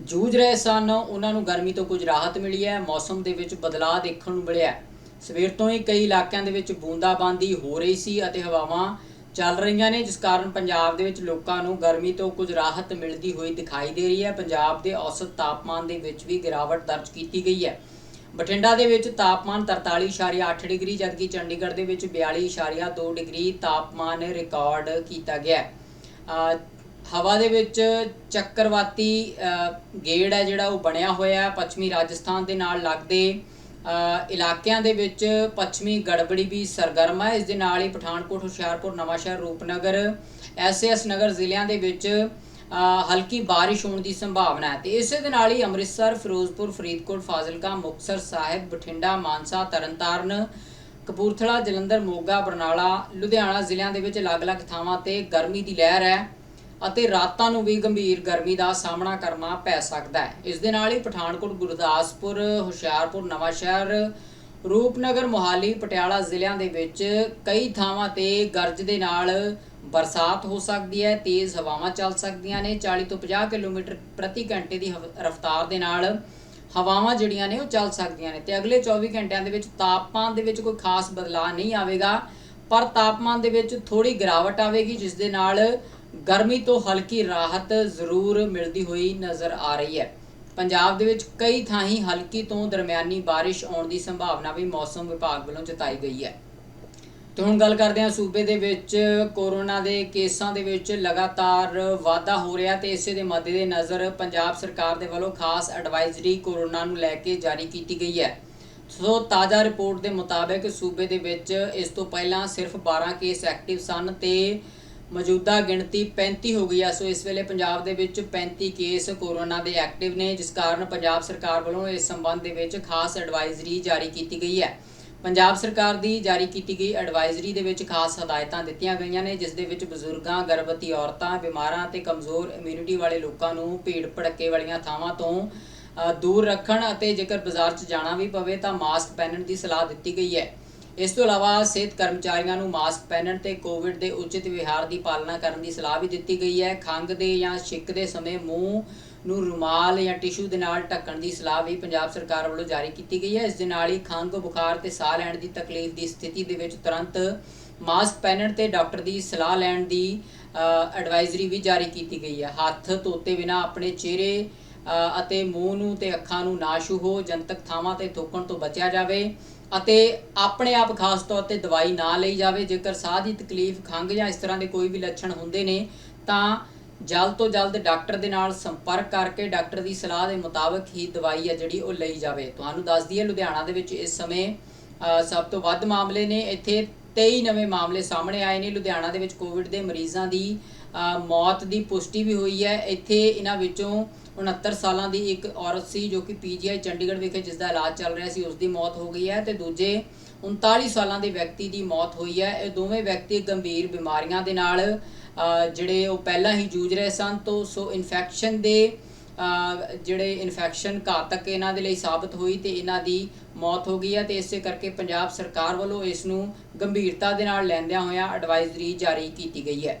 ਜੂਝ ਰਹੇ ਸਨ, ਉਹਨਾਂ ਨੂੰ ਗਰਮੀ ਤੋਂ ਕੁਝ ਰਾਹਤ ਮਿਲੀ ਹੈ, ਮੌਸਮ ਦੇ ਵਿੱਚ ਬਦਲਾਅ ਦੇਖਣ ਨੂੰ ਮਿਲਿਆ ਹੈ। ਸਵੇਰ ਤੋਂ ਹੀ ਕਈ ਇਲਾਕਿਆਂ ਦੇ ਵਿੱਚ ਬੂੰਦਾਬਾਂਦੀ ਹੋ ਰਹੀ ਸੀ ਅਤੇ ਹਵਾਵਾਂ ਚੱਲ ਰਹੀਆਂ ਨੇ, ਜਿਸ ਕਾਰਨ ਪੰਜਾਬ ਦੇ ਵਿੱਚ ਲੋਕਾਂ ਨੂੰ ਗਰਮੀ ਤੋਂ ਕੁਝ ਰਾਹਤ ਮਿਲਦੀ ਹੋਈ ਦਿਖਾਈ ਦੇ ਰਹੀ ਹੈ। ਪੰਜਾਬ ਦੇ ਔਸਤ ਤਾਪਮਾਨ ਦੇ ਵਿੱਚ ਵੀ ਗਿਰਾਵਟ ਦਰਜ ਕੀਤੀ ਗਈ ਹੈ। ਬਠਿੰਡਾ ਦੇ ਵਿੱਚ ਤਾਪਮਾਨ 43.8 ਡਿਗਰੀ, ਜਦਕਿ ਚੰਡੀਗੜ੍ਹ ਦੇ ਵਿੱਚ 42.2 ਡਿਗਰੀ ਤਾਪਮਾਨ ਰਿਕਾਰਡ ਕੀਤਾ ਗਿਆ ਹਵਾ ਦੇ ਵਿੱਚ ਚੱਕਰਵਾਤੀ ਗੇੜ ਹੈ ਜਿਹੜਾ ਉਹ ਬਣਿਆ ਹੋਇਆ ਹੈ। ਪੱਛਮੀ ਰਾਜਸਥਾਨ ਦੇ ਨਾਲ ਲੱਗਦੇ ਇਲਾਕਿਆਂ ਦੇ ਵਿੱਚ ਪੱਛਮੀ ਗੜਬੜੀ ਵੀ ਸਰਗਰਮ ਹੈ ਇਸ ਦੇ ਨਾਲ ਹੀ ਪਠਾਨਕੋਟ, ਹੁਸ਼ਿਆਰਪੁਰ, ਨਵਾਂਸ਼ਹਿਰ, ਰੂਪਨਗਰ ਐਸਐਸ ਨਗਰ ਜ਼ਿਲ੍ਹਿਆਂ ਦੇ ਵਿੱਚ ਹਲਕੀ ਬਾਰਿਸ਼ ਹੋਣ ਦੀ ਸੰਭਾਵਨਾ ਹੈ। ਤੇ ਇਸੇ ਦੇ ਨਾਲ ਹੀ ਅੰਮ੍ਰਿਤਸਰ, ਫਿਰੋਜ਼ਪੁਰ, ਫਰੀਦਕੋਟ, ਫਾਜ਼ਿਲਕਾ, ਮੁਕਤਸਰ ਸਾਹਿਬ, ਬਠਿੰਡਾ, ਮਾਨਸਾ, ਤਰਨਤਾਰਨ, ਕਪੂਰਥਲਾ, ਜਲੰਧਰ, ਮੋਗਾ, ਬਰਨਾਲਾ, ਲੁਧਿਆਣਾ ਜ਼ਿਲ੍ਹਿਆਂ ਦੇ ਵਿੱਚ ਅਲੱਗ-ਅਲੱਗ ਥਾਵਾਂ ਤੇ ਗਰਮੀ ਦੀ ਲਹਿਰ ਹੈ। ਅਤੇ ਰਾਤਾਂ ਨੂੰ ਵੀ ਗੰਭੀਰ ਗਰਮੀ ਦਾ ਸਾਹਮਣਾ ਕਰਨਾ ਪੈ ਸਕਦਾ ਹੈ। ਇਸ ਦੇ ਨਾਲ ਹੀ ਪਠਾਨਕੋਟ, ਗੁਰਦਾਸਪੁਰ, ਹੁਸ਼ਿਆਰਪੁਰ, ਨਵਾਂਸ਼ਹਿਰ, ਰੂਪਨਗਰ, ਮੋਹਾਲੀ, ਪਟਿਆਲਾ ਜ਼ਿਲ੍ਹਿਆਂ ਦੇ ਵਿੱਚ ਕਈ ਥਾਵਾਂ ਤੇ ਗਰਜ ਦੇ ਨਾਲ ਬਰਸਾਤ ਹੋ ਸਕਦੀ ਹੈ, ਤੇਜ਼ ਹਵਾਵਾਂ ਚੱਲ ਸਕਦੀਆਂ ਨੇ। 40 ਤੋਂ 50 ਕਿਲੋਮੀਟਰ ਪ੍ਰਤੀ ਘੰਟੇ ਦੀ ਹਵ- ਰਫ਼ਤਾਰ ਦੇ ਨਾਲ ਹਵਾਵਾਂ ਜਿਹੜੀਆਂ ਨੇ ਉਹ ਚੱਲ ਸਕਦੀਆਂ ਨੇ ਤੇ ਅਗਲੇ 24 ਘੰਟਿਆਂ ਦੇ ਵਿੱਚ ਤਾਪਮਾਨ ਦੇ ਵਿੱਚ ਕੋਈ ਖਾਸ ਬਦਲਾਅ ਨਹੀਂ ਆਵੇਗਾ, ਪਰ ਤਾਪਮਾਨ ਦੇ ਵਿੱਚ ਥੋੜੀ ਗਿਰਾਵਟ ਆਵੇਗੀ, ਜਿਸ ਦੇ ਨਾਲ ਗਰਮੀ ਤੋਂ ਹਲਕੀ ਰਾਹਤ ਜ਼ਰੂਰ ਮਿਲਦੀ ਹੋਈ ਨਜ਼ਰ ਆ ਰਹੀ ਹੈ। ਪੰਜਾਬ ਦੇ ਵਿੱਚ ਕਈ ਥਾਈਂ ਹਲਕੀ ਤੋਂ ਦਰਮਿਆਨੀ ਬਾਰਿਸ਼ ਆਉਣ ਦੀ ਸੰਭਾਵਨਾ ਵੀ ਮੌਸਮ ਵਿਭਾਗ ਵੱਲੋਂ ਜਤਾਈ ਗਈ ਹੈ। ਤੇ ਹੁਣ ਗੱਲ ਕਰਦੇ ਹਾਂ ਸੂਬੇ ਦੇ ਵਿੱਚ ਕੋਰੋਨਾ ਦੇ ਕੇਸਾਂ ਦੇ ਵਿੱਚ ਲਗਾਤਾਰ ਵਾਧਾ ਹੋ ਰਿਹਾ ਤੇ ਇਸੇ ਦੇ ਮੱਦੇ ਨਜ਼ਰ ਪੰਜਾਬ ਸਰਕਾਰ ਦੇ ਵੱਲੋਂ ਖਾਸ ਐਡਵਾਈਜ਼ਰੀ ਕੋਰੋਨਾ ਨੂੰ ਲੈ ਕੇ ਜਾਰੀ ਕੀਤੀ ਗਈ ਹੈ। ਸੋ ਤਾਜ਼ਾ ਰਿਪੋਰਟ ਦੇ ਮੁਤਾਬਕ ਸੂਬੇ ਦੇ ਵਿੱਚ ਇਸ ਤੋਂ ਪਹਿਲਾਂ ਸਿਰਫ 12 ਕੇਸ ਐਕਟਿਵ ਸਨ ਤੇ ਮੌਜੂਦਾ ਗਿਣਤੀ 35 ਹੋ ਗਈ ਹੈ ਸੋ ਇਸ ਵੇਲੇ ਪੰਜਾਬ ਦੇ ਵਿੱਚ 35 ਕੇਸ ਕੋਰੋਨਾ ਦੇ ਐਕਟਿਵ ਨੇ, ਜਿਸ ਕਾਰਨ ਪੰਜਾਬ ਸਰਕਾਰ ਵੱਲੋਂ ਇਸ ਸੰਬੰਧ ਦੇ ਵਿੱਚ ਖਾਸ ਐਡਵਾਈਜ਼ਰੀ ਜਾਰੀ ਕੀਤੀ ਗਈ ਹੈ। ਪੰਜਾਬ ਸਰਕਾਰ ਦੀ ਜਾਰੀ ਕੀਤੀ ਗਈ ਐਡਵਾਈਜ਼ਰੀ ਦੇ ਵਿੱਚ ਖਾਸ ਹਦਾਇਤਾਂ ਦਿੱਤੀਆਂ ਗਈਆਂ ਨੇ, ਜਿਸ ਦੇ ਵਿੱਚ ਬਜ਼ੁਰਗਾਂ, ਗਰਭਵਤੀ ਔਰਤਾਂ, ਬਿਮਾਰਾਂ ਤੇ ਕਮਜ਼ੋਰ ਇਮਿਊਨਿਟੀ ਵਾਲੇ ਲੋਕਾਂ ਨੂੰ ਭੀੜ ਭੜੱਕੇ ਵਾਲੀਆਂ ਥਾਵਾਂ ਤੋਂ ਦੂਰ ਰੱਖਣ ਅਤੇ ਜੇਕਰ ਬਾਜ਼ਾਰ 'ਚ ਜਾਣਾ ਵੀ ਪਵੇ ਤਾਂ ਮਾਸਕ ਪਹਿਨਣ ਦੀ ਸਲਾਹ ਦਿੱਤੀ ਗਈ ਹੈ। ਇਸ ਤੋਂ ਇਲਾਵਾ ਸਿਹਤ ਕਰਮਚਾਰੀਆਂ ਨੂੰ ਮਾਸਕ ਪਹਿਨਣ ਤੇ ਕੋਵਿਡ ਦੇ ਉਚਿਤ ਵਿਹਾਰ ਦੀ ਪਾਲਣਾ ਕਰਨ ਦੀ ਸਲਾਹ ਵੀ ਦਿੱਤੀ ਗਈ ਹੈ। ਖੰਘ ਦੇ ਜਾਂ ਛਿੱਕ ਦੇ ਸਮੇਂ ਮੂੰਹ ਨੂੰ ਰੁਮਾਲ ਜਾਂ ਟਿਸ਼ੂ ਦੇ ਨਾਲ ਢੱਕਣ ਦੀ ਸਲਾਹ ਵੀ ਪੰਜਾਬ ਸਰਕਾਰ ਵੱਲੋਂ ਜਾਰੀ ਕੀਤੀ ਗਈ ਹੈ। ਇਸ ਦੇ ਨਾਲ ਹੀ ਖੰਘ, ਬੁਖਾਰ ਤੇ ਸਾਹ ਲੈਣ ਦੀ ਤਕਲੀਫ ਦੀ ਸਥਿਤੀ ਦੇ ਵਿੱਚ ਤੁਰੰਤ ਮਾਸਕ ਪਹਿਨਣ ਤੇ ਡਾਕਟਰ ਦੀ ਸਲਾਹ ਲੈਣ ਦੀ ਐਡਵਾਈਜ਼ਰੀ ਵੀ ਜਾਰੀ ਕੀਤੀ ਗਈ ਹੈ। ਹੱਥ ਧੋਤੇ ਬਿਨਾ ਆਪਣੇ ਚਿਹਰੇ ਅਤੇ ਮੂੰਹ ਨੂੰ ਤੇ ਅੱਖਾਂ ਨੂੰ ਨਾ ਛੂਹੋ ਜਨਤਕ ਥਾਵਾਂ ਤੇ ਥੁੱਕਣ ਤੋਂ ਬਚਿਆ ਜਾਵੇ। ਅਤੇ ਆਪਣੇ ਆਪ ਖਾਸ ਤੌਰ ਤੇ ਦਵਾਈ ਨਾ ਲਈ ਜਾਵੇ, ਜੇਕਰ ਸਾਹ ਦੀ ਤਕਲੀਫ ਖੰਘ ਜਾਂ ਇਸ ਤਰ੍ਹਾਂ ਦੇ ਕੋਈ ਵੀ ਲੱਛਣ ਹੁੰਦੇ ਨੇ, ਤਾਂ ਜਲਦ ਤੋਂ ਜਲਦ ਡਾਕਟਰ ਦੇ ਨਾਲ ਸੰਪਰਕ ਕਰਕੇ ਡਾਕਟਰ ਦੀ ਸਲਾਹ ਦੇ ਮੁਤਾਬਕ ਹੀ ਦਵਾਈ ਹੈ ਜਿਹੜੀ ਉਹ ਲਈ ਜਾਵੇ। ਤੁਹਾਨੂੰ ਦੱਸ ਦਈਏ, ਲੁਧਿਆਣਾ ਦੇ ਵਿੱਚ ਇਸ ਸਮੇਂ ਸਭ ਤੋਂ ਵੱਧ ਮਾਮਲੇ ਨੇ। ਇੱਥੇ 23 ਨਵੇਂ ਮਾਮਲੇ ਸਾਹਮਣੇ ਆਏ ਨੇ। ਲੁਧਿਆਣਾ ਦੇ ਵਿੱਚ ਕੋਵਿਡ ਦੇ ਮਰੀਜ਼ਾਂ ਦੀ ਮੌਤ ਦੀ ਪੁਸ਼ਟੀ ਵੀ ਹੋਈ ਹੈ। ਇੱਥੇ ਇਹਨਾਂ ਵਿੱਚੋਂ 69 ਸਾਲਾਂ ਦੀ ਇੱਕ ਔਰਤ ਸੀ ਜੋ ਕਿ ਪੀਜੀਆਈ ਚੰਡੀਗੜ੍ਹ ਵਿਖੇ ਜਿਸ ਦਾ ਇਲਾਜ ਚੱਲ ਰਿਹਾ ਸੀ ਉਸ ਦੀ ਮੌਤ ਹੋ ਗਈ ਹੈ ਤੇ ਦੂਜੇ 39 ਸਾਲਾਂ ਦੇ ਵਿਅਕਤੀ ਦੀ ਮੌਤ ਹੋਈ ਹੈ। ਇਹ ਦੋਵੇਂ ਵਿਅਕਤੀ ਗੰਭੀਰ ਬਿਮਾਰੀਆਂ ਦੇ ਨਾਲ ਜਿਹੜੇ ਉਹ ਪਹਿਲਾਂ ਹੀ ਜੂਝ ਰਹੇ ਸਨ ਤੋਂ, ਸੋ ਇਨਫੈਕਸ਼ਨ ਦੇ ਜਿਹੜੇ ਇਨਫੈਕਸ਼ਨ ਘਾਤਕ ਇਹਨਾਂ ਦੇ ਲਈ ਸਾਬਤ ਹੋਈ ਤੇ ਇਹਨਾਂ ਦੀ ਮੌਤ ਹੋ ਗਈ ਹੈ ਤੇ ਇਸੇ ਕਰਕੇ ਪੰਜਾਬ ਸਰਕਾਰ ਵੱਲੋਂ ਇਸ ਨੂੰ ਗੰਭੀਰਤਾ ਦੇ ਨਾਲ ਲੈਂਦਿਆਂ ਹੋਇਆਂ ਐਡਵਾਈਜ਼ਰੀ ਜਾਰੀ ਕੀਤੀ ਗਈ ਹੈ।